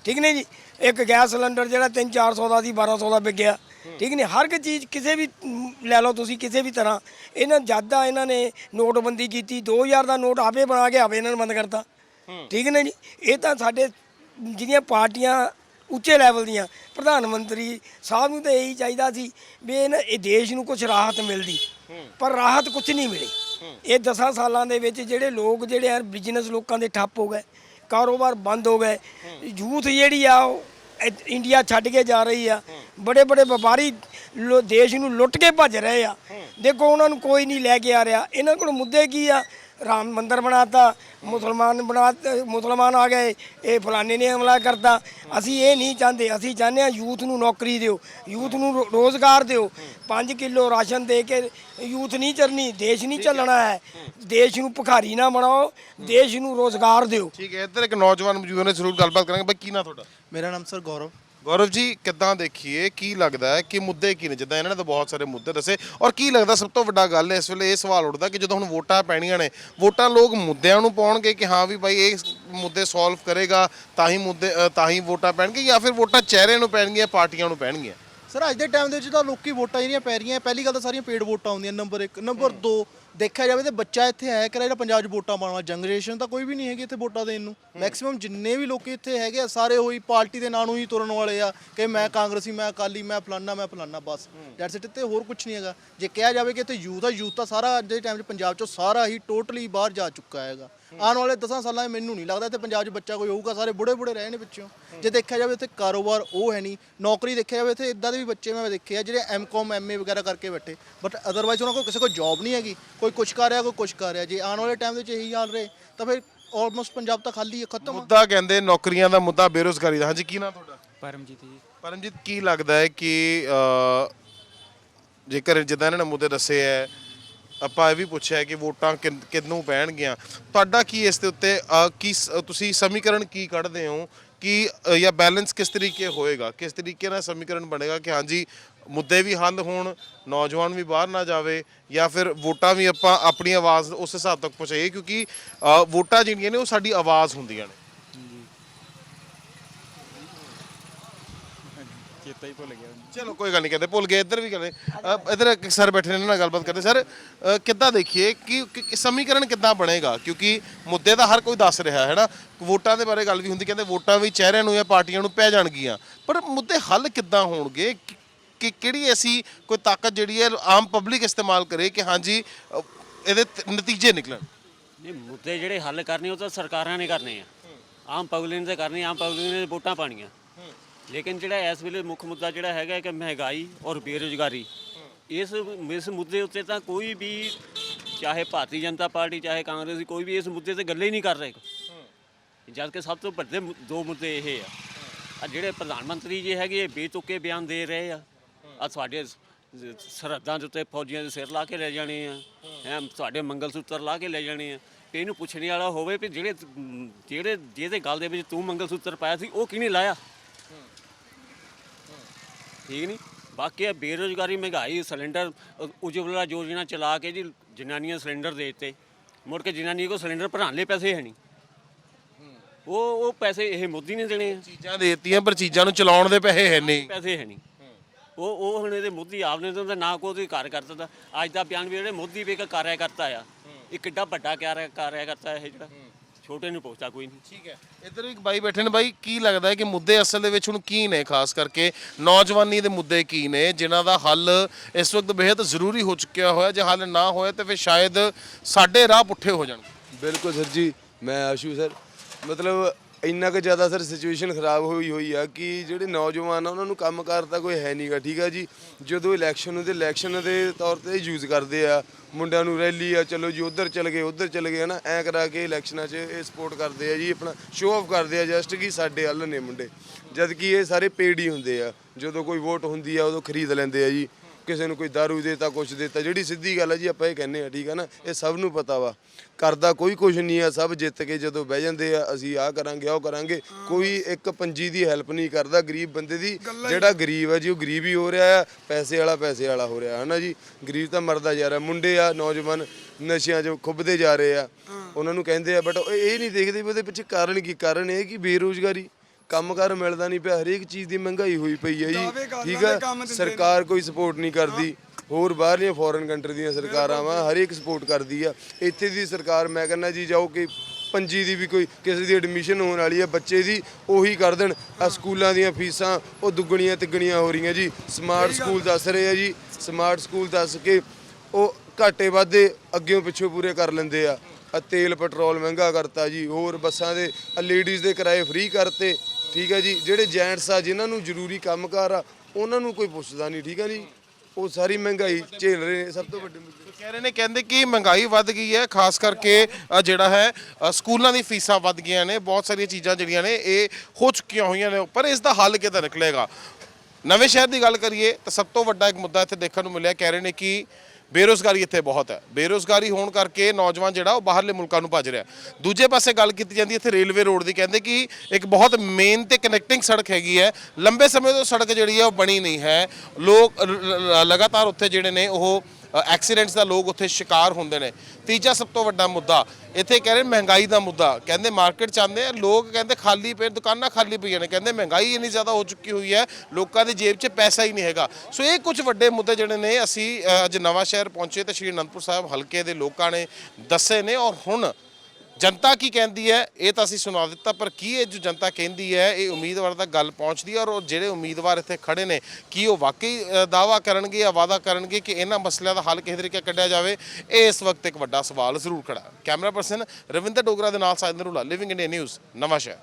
ਠੀਕ ਨੇ ਜੀ? ਇੱਕ ਗੈਸ ਸਿਲੰਡਰ ਜਿਹੜਾ 3-400 ਦਾ ਸੀ 1200 ਦਾ ਵਿਕਿਆ ਠੀਕ ਨੇ ਹਰ ਇੱਕ ਚੀਜ਼ ਕਿਸੇ ਵੀ ਲੈ ਲਓ ਤੁਸੀਂ ਕਿਸੇ ਵੀ ਤਰ੍ਹਾਂ। ਇਹਨਾਂ ਜ਼ਿਆਦਾ ਇਹਨਾਂ ਨੇ ਨੋਟਬੰਦੀ ਕੀਤੀ 2000 ਦਾ ਨੋਟ ਆਪੇ ਬਣਾ ਕੇ ਆਪੇ ਇਹਨਾਂ ਨੇ ਬੰਦ ਕਰਤਾ। ਠੀਕ ਨੇ ਜੀ? ਇਹ ਤਾਂ ਸਾਡੇ ਜਿਹੜੀਆਂ ਪਾਰਟੀਆਂ ਉੱਚੇ ਲੈਵਲ ਦੀਆਂ, ਪ੍ਰਧਾਨ ਮੰਤਰੀ ਸਾਹਿਬ ਨੂੰ ਤਾਂ ਇਹੀ ਚਾਹੀਦਾ ਸੀ ਵੀ ਇਹਨਾਂ ਇਹ ਦੇਸ਼ ਨੂੰ ਕੁਝ ਰਾਹਤ ਮਿਲਦੀ, ਪਰ ਰਾਹਤ ਕੁਝ ਨਹੀਂ ਮਿਲੀ। ਇਹ 10 ਸਾਲਾਂ ਦੇ ਵਿੱਚ ਜਿਹੜੇ ਲੋਕ, ਜਿਹੜੇ ਆ ਬਿਜ਼ਨਸ ਲੋਕਾਂ ਦੇ ਠੱਪ ਹੋ ਗਏ, ਕਾਰੋਬਾਰ ਬੰਦ ਹੋ ਗਏ, ਯੂਥ ਜਿਹੜੀ ਆ ਉਹ ਇੰਡੀਆ ਛੱਡ ਕੇ ਜਾ ਰਹੀ ਆ ਬੜੇ ਬੜੇ ਵਪਾਰੀ ਲੋ- ਦੇਸ਼ ਨੂੰ ਲੁੱਟ ਕੇ ਭੱਜ ਰਹੇ ਆ। ਦੇਖੋ ਉਹਨਾਂ ਨੂੰ ਕੋਈ ਨਹੀਂ ਲੈ ਕੇ ਆ ਰਿਹਾ। ਇਹਨਾਂ ਕੋਲ ਮੁੱਦੇ ਕੀ ਆ? ਰਾਮ ਮੰਦਿਰ ਬਣਾਤਾ ਮੁਸਲਮਾਨ ਬਣਾ ਮੁਸਲਮਾਨ ਆ ਗਏ ਇਹ ਫਲਾਣੇ ਨੇ ਹਮਲਾ ਕਰਤਾ। ਅਸੀਂ ਇਹ ਨਹੀਂ ਚਾਹੁੰਦੇ ਅਸੀਂ ਚਾਹੁੰਦੇ ਆ ਯੂਥ ਨੂੰ ਨੌਕਰੀ ਦਿਓ ਯੂਥ ਨੂੰ ਰੋ- ਰੋਜ਼ਗਾਰ ਦਿਓ। 5 ਕਿਲੋ ਰਾਸ਼ਨ ਦੇ ਕੇ ਯੂਥ ਨਹੀਂ ਚੱਲਣੀ ਦੇਸ਼ ਨਹੀਂ ਚੱਲਣਾ ਹੈ। ਦੇਸ਼ ਨੂੰ ਭਿਖਾਰੀ ਨਾ ਬਣਾਓ ਦੇਸ਼ ਨੂੰ ਰੋਜ਼ਗਾਰ ਦਿਓ। ਠੀਕ ਹੈ ਇੱਧਰ ਇੱਕ ਨੌਜਵਾਨ ਮੌਜੂਦ ਨੇ ਜ਼ਰੂਰ ਗੱਲਬਾਤ ਕਰਾਂਗੇ। ਬਾਈ ਕੀ ਨਾ ਤੁਹਾਡਾ? ਮੇਰਾ ਨਾਮ ਸਰ ਗੌਰਵ। ਗੌਰਵ ਜੀ ਕਿੱਦਾਂ ਦੇਖੀਏ? ਕੀ ਲੱਗਦਾ ਹੈ ਕਿ ਮੁੱਦੇ ਕੀ ਨੇ? ਜਿੱਦਾਂ ਇਹਨਾਂ ਨੇ ਤਾਂ ਬਹੁਤ ਸਾਰੇ ਮੁੱਦੇ ਦੱਸੇ। ਔਰ ਕੀ ਲੱਗਦਾ ਸਭ ਤੋਂ ਵੱਡਾ ਗੱਲ ਇਸ ਵੇਲੇ ਇਹ ਸਵਾਲ ਉੱਠਦਾ ਕਿ ਜਦੋਂ ਹੁਣ ਵੋਟਾਂ ਪੈਣੀਆਂ ਨੇ ਵੋਟਾਂ ਲੋਕ ਮੁੱਦਿਆਂ ਨੂੰ ਪਾਉਣਗੇ ਕਿ ਹਾਂ ਵੀ ਭਾਈ ਇਹ ਮੁੱਦੇ ਸੋਲਵ ਕਰੇਗਾ ਤਾਂ ਹੀ ਮੁੱਦੇ ਅ, ਤਾਂ ਹੀ ਵੋਟਾਂ ਪੈਣਗੇ ਜਾਂ ਫਿਰ ਵੋਟਾਂ ਚਿਹਰੇ ਨੂੰ ਪੈਣਗੀਆਂ ਪਾਰਟੀਆਂ ਨੂੰ ਪੈਣਗੀਆਂ? ਸਰ ਅੱਜ ਦੇ ਟਾਈਮ ਦੇ ਵਿੱਚ ਤਾਂ ਲੋਕੀ ਵੋਟਾਂ ਜਿਹੜੀਆਂ ਪੈ ਰਹੀਆਂ ਪਹਿਲੀ ਗੱਲ ਤਾਂ ਸਾਰੀਆਂ ਪੇਡ ਵੋਟਾਂ ਆਉਂਦੀਆਂ ਨੰਬਰ 1 ਨੰਬਰ 2 ਦੇਖਿਆ ਜਾਵੇ ਤੇ ਬੱਚਾ ਇੱਥੇ ਆਇਆ ਕਰਾ ਜਿਹੜਾ ਪੰਜਾਬ 'ਚ ਵੋਟਾਂ ਪਾਉਣ ਵਾਲਾ ਜਨਰੇਸ਼ਨ ਤਾਂ ਕੋਈ ਵੀ ਨਹੀਂ ਹੈਗੀ ਇੱਥੇ ਵੋਟਾਂ ਦੇਣ ਨੂੰ। ਮੈਕਸਿਮਮ ਜਿੰਨੇ ਵੀ ਲੋਕੀ ਇੱਥੇ ਹੈਗੇ ਆ ਸਾਰੇ ਹੋਈ ਪਾਰਟੀ ਦੇ ਨਾਂ ਨੂੰ ਹੀ ਤੁਰਨ ਵਾਲੇ ਆ ਕਿ ਮੈਂ ਕਾਂਗਰਸੀ ਮੈਂ ਅਕਾਲੀ ਮੈਂ ਫਲਾਨਾ ਮੈਂ ਫਲਾਨਾ ਬਸ। ਦੈਟਸ ਇਟ ਤੇ ਹੋਰ ਕੁਝ ਨਹੀਂ ਹੈਗਾ। ਜੇ ਕਿਹਾ ਜਾਵੇ ਕਿ ਇੱਥੇ ਯੂਥ ਆ ਯੂਥ ਤਾਂ ਸਾਰਾ ਅੱਜ ਦੇ ਟਾਈਮ 'ਚ ਪੰਜਾਬ 'ਚੋਂ ਸਾਰਾ ਹੀ ਟੋਟਲੀ ਬਾਹਰ ਜਾ ਚੁੱਕਾ ਹੈਗਾ। ਆਉਣ ਵਾਲੇ 10 ਸਾਲਾਂ 'ਚ ਮੈਨੂੰ ਨਹੀਂ ਲੱਗਦਾ ਇੱਥੇ ਪੰਜਾਬ 'ਚ ਬੱਚਾ ਕੋਈ ਹੋਊਗਾ ਸਾਰੇ ਬੁੜੇ ਬੁੜੇ ਰਹੇ ਨੇ ਵਿੱਚੋਂ ਜੇ ਦੇਖਿਆ ਜਾਵੇ ਇੱਥੇ ਕਾਰੋਬਾਰ ਉਹ ਹੈ ਨਹੀਂ। ਨੌਕਰੀ ਦੇਖਿਆ ਜਾਵੇ ਇੱਥੇ ਇਦਾਂ ਦੇ ਵੀ ਬੱਚੇ ਮੈਂ ਦੇਖੇ ਆ ਜਿਹੜੇ ਐਮਕਾਮ ਐਮਏ ਵਗੈਰਾ ਕਰਕੇ ਬੈਠੇ। ਬਟ ਅਦਰਵਾਈਜ਼ ਉਹਨਾਂ ਕੋਲ ਕਿਸੇ ਕੋਲ ਜੌਬ ਨਹੀਂ ਹੈਗੀ। ਕੋਈ ਕੁਛ ਕਰ ਰਿਹਾ ਕੋਈ ਕੁਛ ਕਰ ਰਿਹਾ। ਜੇ ਆਉਣ ਵਾਲੇ ਟਾਈਮ ਦੇ ਵਿੱਚ ਇਹੀ ਹਾਲ ਰਹੇ ਤਾਂ ਫਿਰ ਆਲਮੋਸਟ ਪੰਜਾਬ ਤਾਂ ਖਾਲੀ ਹੈ ਖਤਮ ਆ। ਮੁੱਦਾ ਕਹਿੰਦੇ ਨੌਕਰੀਆਂ ਦਾ ਮੁੱਦਾ ਬੇਰੋਜ਼ਗਾਰੀ ਦਾ। ਹਾਂਜੀ ਕੀ ਨਾ ਤੁਹਾਡਾ? ਪਰਮਜੀਤ ਜੀ। ਪਰਮਜੀਤ ਕੀ ਲੱਗਦਾ ਹੈ ਕਿ ਅ, ਜੇਕਰ ਜਿੱਦਾਂ ਇਹਨਾਂ ਨੇ ਮੁੱਦੇ ਦੱਸੇ ਹੈ ਆਪਾਂ ਇਹ ਵੀ ਪੁੱਛਿਆ ਕਿ ਵੋਟਾਂ ਕਿਨ- ਕਿਹਨੂੰ ਪੈਣਗੀਆਂ। ਤੁਹਾਡਾ ਕੀ ਇਸ ਦੇ ਉੱਤੇ ਅ, ਕੀ ਸ- ਤੁਸੀਂ ਸਮੀਕਰਨ ਕੀ ਕੱਢਦੇ ਹੋ? ਕਿ ਅ, ਜਾਂ ਬੈਲੈਂਸ ਕਿਸ ਤਰੀਕੇ ਹੋਏਗਾ? ਕਿਸ ਤਰੀਕੇ ਨਾਲ ਸਮੀਕਰਨ ਬਣੇਗਾ ਕਿ ਹਾਂਜੀ ਮੁੱਦੇ ਵੀ ਹੱਲ ਹੋਣ ਨੌਜਵਾਨ ਵੀ ਬਾਹਰ ਨਾ ਜਾਵੇ ਜਾਂ ਫਿਰ ਵੋਟਾਂ ਵੀ ਆਪਾਂ ਆਪਣੀ ਆਵਾਜ਼ ਉਸ ਹਿਸਾਬ ਤੱਕ ਪਹੁੰਚਾਈਏ ਕਿਉਂਕਿ ਅ, ਵੋਟਾਂ ਜਿਹੜੀਆਂ ਨੇ ਉਹ ਸਾਡੀ ਆਵਾਜ਼ ਹੁੰਦੀਆਂ ਨੇ। ਚੇਤਾ ਹੀ ਭੁੱਲ ਗਿਆ। ਚਲੋ ਕੋਈ ਗੱਲ ਨਹੀਂ ਕਹਿੰਦੇ ਭੁੱਲ ਗਏ ਇੱਧਰ ਵੀ ਕਹਿੰਦੇ ਅ, ਇੱਧਰ ਇੱਕ ਸਰ ਬੈਠੇ ਨੇ ਇਹਨਾਂ ਨਾਲ ਗੱਲਬਾਤ ਕਰਦੇ। ਸਰ ਅ, ਕਿੱਦਾਂ ਦੇਖੀਏ ਕਿ ਕਿ- ਸਮੀਕਰਨ ਕਿੱਦਾਂ ਬਣੇਗਾ? ਕਿਉਂਕਿ ਮੁੱਦੇ ਤਾਂ ਹਰ ਕੋਈ ਦੱਸ ਰਿਹਾ ਹੈ ਨਾ? ਵੋਟਾਂ ਦੇ ਬਾਰੇ ਗੱਲ ਵੀ ਹੁੰਦੀ ਕਹਿੰਦੇ ਵੋਟਾਂ ਵੀ ਚਿਹਰਿਆਂ ਨੂੰ ਜਾਂ ਪਾਰਟੀਆਂ ਨੂੰ ਪੈ ਜਾਣਗੀਆਂ। ਪਰ ਮੁੱਦੇ ਹੱਲ ਕਿੱਦਾਂ ਹੋਣਗੇ? ਕਿ- ਕਿ ਕਿਹੜੀ ਐਸੀ ਕੋਈ ਤਾਕਤ ਜਿਹੜੀ ਹੈ ਆਮ ਪਬਲਿਕ ਇਸਤੇਮਾਲ ਕਰੇ ਕਿ ਹਾਂਜੀ ਅ, ਇਹਦੇ ਤ- ਨਤੀਜੇ ਨਿਕਲਣ? ਨਹੀਂ ਮੁੱਦੇ ਜਿਹੜੇ ਹੱਲ ਕਰਨੇ ਉਹ ਤਾਂ ਸਰਕਾਰਾਂ ਨੇ ਕਰਨੇ ਆ। ਆਮ ਪਬਲਿਕ ਨੇ ਤਾਂ ਕਰਨੇ ਆਮ ਪਬਲਿਕ ਨੇ ਵੋਟਾਂ ਪਾਣੀਆਂ ਲੇਕਿਨ ਜਿਹੜਾ ਇਸ ਵੇਲੇ ਮੁੱਖ ਮੁੱਦਾ ਜਿਹੜਾ ਹੈਗਾ ਕਿ ਮਹਿੰਗਾਈ ਔਰ ਬੇਰੁਜ਼ਗਾਰੀ। ਇਸ ਇਸ ਮੁੱਦੇ ਉੱਤੇ ਤਾਂ ਕੋਈ ਵੀ ਚਾਹੇ ਭਾਰਤੀ ਜਨਤਾ ਪਾਰਟੀ, ਚਾਹੇ ਕਾਂਗਰਸ ਕੋਈ ਵੀ ਇਸ ਮੁੱਦੇ ਤੇ ਗੱਲ ਹੀ ਨਹੀਂ ਕਰ ਰਹੇ। ਜਦ ਕਿ ਸਭ ਤੋਂ ਵੱਡੇ ਦੋ ਮੁੱਦੇ ਇਹ ਆ। ਆ ਜਿਹੜੇ ਪ੍ਰਧਾਨ ਮੰਤਰੀ ਜੀ ਹੈਗੇ ਇਹ ਬੇਤੁਕੇ ਬਿਆਨ ਦੇ ਰਹੇ ਆ। ਆ ਤੁਹਾਡੇ ਸਰਹੱਦਾਂ ਦੇ ਉੱਤੇ ਫੌਜੀਆਂ ਦੇ ਸਿਰ ਲਾ ਕੇ ਲੈ ਜਾਣੇ ਆ। ਹੈ, ਤੁਹਾਡੇ ਮੰਗਲ ਸੂਤਰ ਲਾ ਕੇ ਲੈ ਜਾਣੇ ਆ। ਵੀ ਇਹਨੂੰ ਪੁੱਛਣ ਵਾਲਾ ਹੋਵੇ ਵੀ ਜਿਹੜੇ ਜਿਹੜੇ, ਜਿਹਦੇ ਗੱਲ ਦੇ ਵਿੱਚ ਤੂੰ ਮੰਗਲ ਸੂਤਰ ਪਾਇਆ ਸੀ, ਉਹ ਕਿਹਨੇ ਲਾਇਆ? ਠੀਕ ਨਹੀਂ? ਬਾਕੀ ਇਹ ਬੇਰੁਜ਼ਗਾਰੀ ਮਹਿੰਗਾਈ ਸਿਲੰਡਰ ਉਜਵਲਾ ਯੋਜਨਾ ਚਲਾ ਕੇ ਜੀ ਜਨਾਨੀਆਂ ਸਿਲੰਡਰ ਦੇ ਦਿੱਤੇ ਮੁੜ ਕੇ ਜਨਾਨੀ ਕੋ ਸਿਲੰਡਰ ਭਰਾਉਣ ਲਈ ਪੈਸੇ ਹੈ ਨਹੀਂ। ਉਹ ਉਹ ਪੈਸੇ ਇਹ ਮੋਦੀ ਨੇ ਦੇਣੇ। ਆ ਚੀਜ਼ਾਂ ਦੇ ਦਿੱਤੀਆਂ ਪਰ ਚੀਜ਼ਾਂ ਨੂੰ ਚਲਾਉਣ ਦੇ ਪੈਸੇ ਹੈ ਨਹੀਂ। ਪੈਸੇ ਹੈ ਨਹੀਂ। ਉਹ ਉਹ ਹੁਣ ਇਹਦੇ ਮੋਦੀ ਆਪ ਨੇ ਤਾਂ ਉਹਦਾ ਨਾ ਕੋਈ ਘਰ ਕਰਤਾ ਦਾ ਅੱਜ ਦਾ ਬਿਆਨ ਵੀ ਜਿਹੜੇ ਮੋਦੀ ਵੀ ਇੱਕ ਕਾਰਿਆ ਕਰਤਾ ਆ। ਇਹ ਕਿੱਡਾ ਵੱਡਾ ਕਾਰਿਆ ਕਰਤਾ ਇਹ ਜਿਹੜਾ। ਛੋਟੇ ਨੂੰ ਪੁੱਛਦਾ ਕੋਈ ਨਹੀਂ। ਠੀਕ ਹੈ। ਇੱਧਰ ਵੀ ਇੱਕ ਬਾਈ ਬੈਠੇ ਨੇ ਬਾਈ ਕੀ ਲੱਗਦਾ ਹੈ ਕਿ ਮੁੱਦੇ ਅਸਲ ਦੇ ਵਿੱਚ ਹੁਣ ਕੀ ਨੇ ਖਾਸ ਕਰਕੇ ਨੌਜਵਾਨੀ ਦੇ ਮੁੱਦੇ ਕੀ ਨੇ ਜਿਨ੍ਹਾਂ ਦਾ ਹੱਲ ਇਸ ਵਕਤ ਬੇहद ਜ਼ਰੂਰੀ ਹੋ ਚੁੱਕਿਆ ਹੋਇਆ ਜੇ ਹੱਲ ਨਾ ਹੋਇਆ ਤਾਂ ਫਿਰ ਸ਼ਾਇਦ ਸਾਡੇ ਰਾਹ ਪੁੱਠੇ ਹੋ ਜਾਣਗੇ ਬਿਲਕੁਲ ਸਰ ਜੀ ਮੈਂ ਆਸ਼ੂ ਸਰ। ਮਤਲਬ ਇੰਨਾ ਕੁ ਜ਼ਿਆਦਾ ਸਰ ਸਿਚੁਏਸ਼ਨ ਖਰਾਬ ਹੋਈ ਹੋਈ ਆ ਕਿ ਜਿਹੜੇ ਨੌਜਵਾਨ ਆ, ਉਹਨਾਂ ਨੂੰ ਕੰਮ ਕਾਰ ਤਾਂ ਕੋਈ ਹੈ ਨਹੀਂਗਾ ਠੀਕ ਆ ਜੀ? ਜਦੋਂ ਇਲੈਕਸ਼ਨ ਹੁੰਦੇ ਇਲੈਕਸ਼ਨ ਦੇ ਤੌਰ ਤੇ ਯੂਜ਼ ਕਰਦੇ ਆ। ਮੁੰਡਿਆਂ ਨੂੰ ਰੈਲੀ ਆ, ਚਲੋ ਜੀ, ਉਧਰ ਚਲ ਗਏ, ਉਧਰ ਚਲ ਗਏ, ਹਨਾ? ਐ ਕਰਾ ਕੇ ਇਲੈਕਸ਼ਨਾਂ 'ਚ ਇਹ ਸਪੋਰਟ ਕਰਦੇ ਆ ਜੀ, ਆਪਣਾ ਸ਼ੋਅ ਆਫ ਕਰਦੇ ਆ ਜਸਟ ਕਿ ਸਾਡੇ ਹੱਲ ਨੇ ਮੁੰਡੇ। ਜਦ ਕਿ ਇਹ ਸਾਰੇ ਪੇਡ ਹੀ ਹੁੰਦੇ ਆ। ਜਦੋਂ ਕੋਈ ਵੋਟ ਹੁੰਦੀ ਆ, ਉਦੋਂ ਖਰੀਦ ਲੈਂਦੇ ਆ ਜੀ। ਕਿਸੇ ਨੂੰ ਕੋਈ दारू ਦੇਤਾ ਕੁਛ ਦੇਤਾ ਜਿਹੜੀ ਸਿੱਧੀ ਗੱਲ ਆ ਜੀ ਆਪਾਂ ਇਹ ਕਹਿੰਨੇ ਆ ਠੀਕ ਆ ਨਾ? ਇਹ ਸਭ ਨੂੰ ਪਤਾ ਵਾ। ਕਰਦਾ ਕੋਈ ਕੁਝ ਨਹੀਂ ਆ ਸਭ ਜਿੱਤ ਕੇ ਜਦੋਂ ਬਹਿ ਜਾਂਦੇ ਆ ਅਸੀਂ ਆਹ ਕਰਾਂਗੇ ਉਹ ਕਰਾਂਗੇ। ਕੋਈ ਇੱਕ ਪੰਜੀ ਦੀ ਹੈਲਪ ਨਹੀਂ ਕਰਦਾ ਗਰੀਬ ਬੰਦੇ ਦੀ। ਜਿਹੜਾ ਗਰੀਬ ਆ ਜੀ ਉਹ ਗਰੀਬ ਹੀ ਹੋ ਰਿਹਾ ਆ ਪੈਸੇ ਵਾਲਾ ਪੈਸੇ ਵਾਲਾ ਹੋ ਰਿਹਾ ਹਨਾ ਜੀ? ਗਰੀਬ ਤਾਂ ਮਰਦਾ ਜਾ ਰਿਹਾ ਮੁੰਡੇ ਆ ਨੌਜਵਾਨ ਨਸ਼ਿਆਂ 'ਚ ਖੁੱਬਦੇ ਜਾ ਰਹੇ ਆ। ਉਹਨਾਂ ਨੂੰ ਕਹਿੰਦੇ ਆ ਬਟ ਇਹ ਨਹੀਂ ਦੇਖਦੇ ਵੀ ਉਹਦੇ ਪਿੱਛੇ ਕਾਰਨ ਕੀ ਕਾਰਨ ਇਹ ਕਿ ਬੇਰੋਜ਼ਗਾਰੀ? ਕੰਮਕਾਰ ਮਿਲਦਾ ਨਹੀਂ ਪਿਆ ਹਰੇਕ ਚੀਜ਼ ਦੀ ਮਹਿੰਗਾਈ ਹੋਈ ਪਈ ਹੈ ਜੀ। ਠੀਕ ਹੈ ਸਰਕਾਰ ਕੋਈ ਸਪੋਰਟ ਨਹੀਂ ਕਰਦੀ। ਹੋਰ ਬਾਹਰਲੀਆਂ ਫੋਰਨ ਕੰਟਰੀ ਦੀਆਂ ਸਰਕਾਰਾਂ ਵਾ ਹਰੇਕ ਸਪੋਰਟ ਕਰਦੀ ਆ। ਇੱਥੇ ਦੀ ਸਰਕਾਰ ਮੈਂ ਕਹਿੰਦਾ ਜੀ ਜਾਓ ਕਿ ਪੰਜੀ ਦੀ ਵੀ ਕੋਈ ਕਿਸੇ ਦੀ ਐਡਮਿਸ਼ਨ ਹੋਣ ਵਾਲੀ ਹੈ ਬੱਚੇ ਦੀ ਉਹੀ ਕਰ ਦੇਣ। ਆ ਸਕੂਲਾਂ ਦੀਆਂ ਫੀਸਾਂ ਉਹ ਦੁੱਗਣੀਆਂ ਤਿੱਗਣੀਆਂ ਹੋ ਰਹੀਆਂ ਜੀ। ਸਮਾਰਟ ਸਕੂਲ ਦੱਸ ਰਹੇ ਆ ਜੀ। ਸਮਾਰਟ ਸਕੂਲ ਦੱਸ ਕੇ ਉਹ ਘਾਟੇ ਵਾਧੇ ਅੱਗਿਓਂ ਪਿੱਛੋਂ ਪੂਰੇ ਕਰ ਲੈਂਦੇ ਆ। ਆ ਤੇਲ ਪੈਟਰੋਲ ਮਹਿੰਗਾ ਕਰਤਾ ਜੀ। ਹੋਰ ਬੱਸਾਂ ਦੇ ਲੇਡੀਜ਼ ਦੇ ਕਿਰਾਏ ਫ੍ਰੀ ਕਰਤੇ। ਠੀਕ ਹੈ ਜੀ ਜਿਹੜੇ ਜੈਂਟਸ ਆ ਜਿਨ੍ਹਾਂ ਨੂੰ ਜ਼ਰੂਰੀ ਕੰਮਕਾਰ ਆ ਉਹਨਾਂ ਨੂੰ ਕੋਈ ਪੁੱਛਦਾ ਨਹੀਂ ਠੀਕ ਹੈ ਜੀ? ਉਹ ਸਾਰੀ ਮਹਿੰਗਾਈ ਝੇਲ ਰਹੇ ਨੇ ਸਭ ਤੋਂ ਵੱਡੇ ਮੁੱਦੇ ਕਹਿ ਰਹੇ ਨੇ ਕਹਿੰਦੇ ਕਿ ਮਹਿੰਗਾਈ ਵੱਧ ਗਈ ਹੈ ਖਾਸ ਕਰਕੇ ਅ, ਜਿਹੜਾ ਹੈ ਅ, ਸਕੂਲਾਂ ਦੀ ਫੀਸਾਂ ਵੱਧ ਗਈਆਂ ਨੇ ਬਹੁਤ ਸਾਰੀਆਂ ਚੀਜ਼ਾਂ ਜਿਹੜੀਆਂ ਨੇ ਇਹ ਹੋ ਚੁੱਕੀਆਂ ਹੋਈਆਂ ਨੇ ਪਰ ਇਸ ਦਾ ਹੱਲ ਕਿੱਦਾਂ ਨਿਕਲੇਗਾ? ਨਵੇਂ ਸ਼ਹਿਰ ਦੀ ਗੱਲ ਕਰੀਏ ਤਾਂ ਸਭ ਤੋਂ ਵੱਡਾ ਇੱਕ ਮੁੱਦਾ ਇੱਥੇ ਦੇਖਣ ਨੂੰ ਮਿਲਿਆ ਕਹਿ ਰਹੇ ਨੇ ਕਿ ਬੇਰੋਜ਼ਗਾਰੀ ਇੱਥੇ ਬਹੁਤ ਹੈ। ਬੇਰੋਜ਼ਗਾਰੀ ਹੋਣ ਕਰਕੇ ਨੌਜਵਾਨ ਜਿਹੜਾ ਉਹ ਬਾਹਰਲੇ ਮੁਲਕਾਂ ਨੂੰ ਭੱਜ ਰਿਹਾ ਦੂਜੇ ਪਾਸੇ ਗੱਲ ਕੀਤੀ ਜਾਂਦੀ ਹੈ, ਇੱਥੇ ਰੇਲਵੇ ਰੋਡ ਦੀ। ਕਹਿੰਦੇ ਕਿ ਇੱਕ ਬਹੁਤ ਮੇਨ ਤੇ ਕਨੈਕਟਿੰਗ ਸੜਕ ਹੈਗੀ ਹੈ। ਲੰਬੇ ਸਮੇਂ ਤੋਂ ਸੜਕ ਜਿਹੜੀ ਹੈ, ਉਹ ਬਣੀ ਨਹੀਂ ਹੈ। ਲੋਕ ਲਗਾਤਾਰ ਉੱਥੇ ਜਿਹੜੇ ਨੇ, ਉਹ ਐਕਸੀਡੈਂਟਸ ਦਾ ਲੋਕ ਉੱਥੇ ਸ਼ਿਕਾਰ ਹੁੰਦੇ ਨੇ। ਤੀਜਾ ਸਭ ਤੋਂ ਵੱਡਾ ਮੁੱਦਾ, ਇੱਥੇ ਕਹਿ ਰਹੇ ਮਹਿੰਗਾਈ ਦਾ ਮੁੱਦਾ। ਕਹਿੰਦੇ ਮਾਰਕੀਟ ਚ ਆਉਂਦੇ ਆ, ਲੋਕ ਕਹਿੰਦੇ ਖਾਲੀ ਪਏ, ਦੁਕਾਨਾਂ ਖਾਲੀ ਪਈਆਂ ਨੇ। ਕਹਿੰਦੇ ਮਹਿੰਗਾਈ ਇੰਨੀ ਜ਼ਿਆਦਾ ਹੋ ਚੁੱਕੀ ਹੋਈ ਹੈ, ਲੋਕਾਂ ਦੀ ਜੇਬ 'ਚ ਪੈਸਾ ਹੀ ਨਹੀਂ ਹੈਗਾ। ਸੋ ਇਹ ਕੁਝ ਵੱਡੇ ਮੁੱਦੇ ਜਿਹੜੇ ਨੇ, ਅਸੀਂ ਅੱਜ ਨਵਾਂ ਸ਼ਹਿਰ ਪਹੁੰਚੇ ਤੇ ਸ਼੍ਰੀ ਅਨੰਦਪੁਰ ਸਾਹਿਬ ਹਲਕੇ ਦੇ ਲੋਕਾਂ ਨੇ ਦੱਸੇ ਨੇ ਔਰ ਹੁਣ ਜਨਤਾ ਕੀ ਕਹਿੰਦੀ ਹੈ ਇਹ ਤਾਂ ਅਸੀਂ ਸੁਣਾ ਦਿੱਤਾ ਪਰ ਕੀ ਇਹ ਜੋ ਜਨਤਾ ਕਹਿੰਦੀ ਹੈ ਇਹ ਉਮੀਦਵਾਰ ਤੱਕ ਗੱਲ ਪਹੁੰਚਦੀ ਹੈ ਔਰ ਉਹ ਜਿਹੜੇ ਉਮੀਦਵਾਰ ਇੱਥੇ ਖੜੇ ਨੇ ਕੀ ਉਹ ਵਾਕਈ ਅ, ਦਾਅਵਾ ਕਰਨਗੇ ਜਾਂ ਵਾਅਦਾ ਕਰਨਗੇ ਕਿ ਇਹਨਾਂ ਮਸਲਿਆਂ ਦਾ ਹੱਲ ਕਿਸੇ ਤਰੀਕੇ ਕੱਢਿਆ ਜਾਵੇ? ਇਹ ਇਸ ਵਕਤ ਇੱਕ ਵੱਡਾ ਸਵਾਲ ਜ਼ਰੂਰ ਖੜਾ। ਕੈਮਰਾ ਪਰਸਨ ਰਵਿੰਦਰ ਡੋਗਰਾ ਦੇ ਨਾਲ Sajinder Hula living India news Nawan Shahar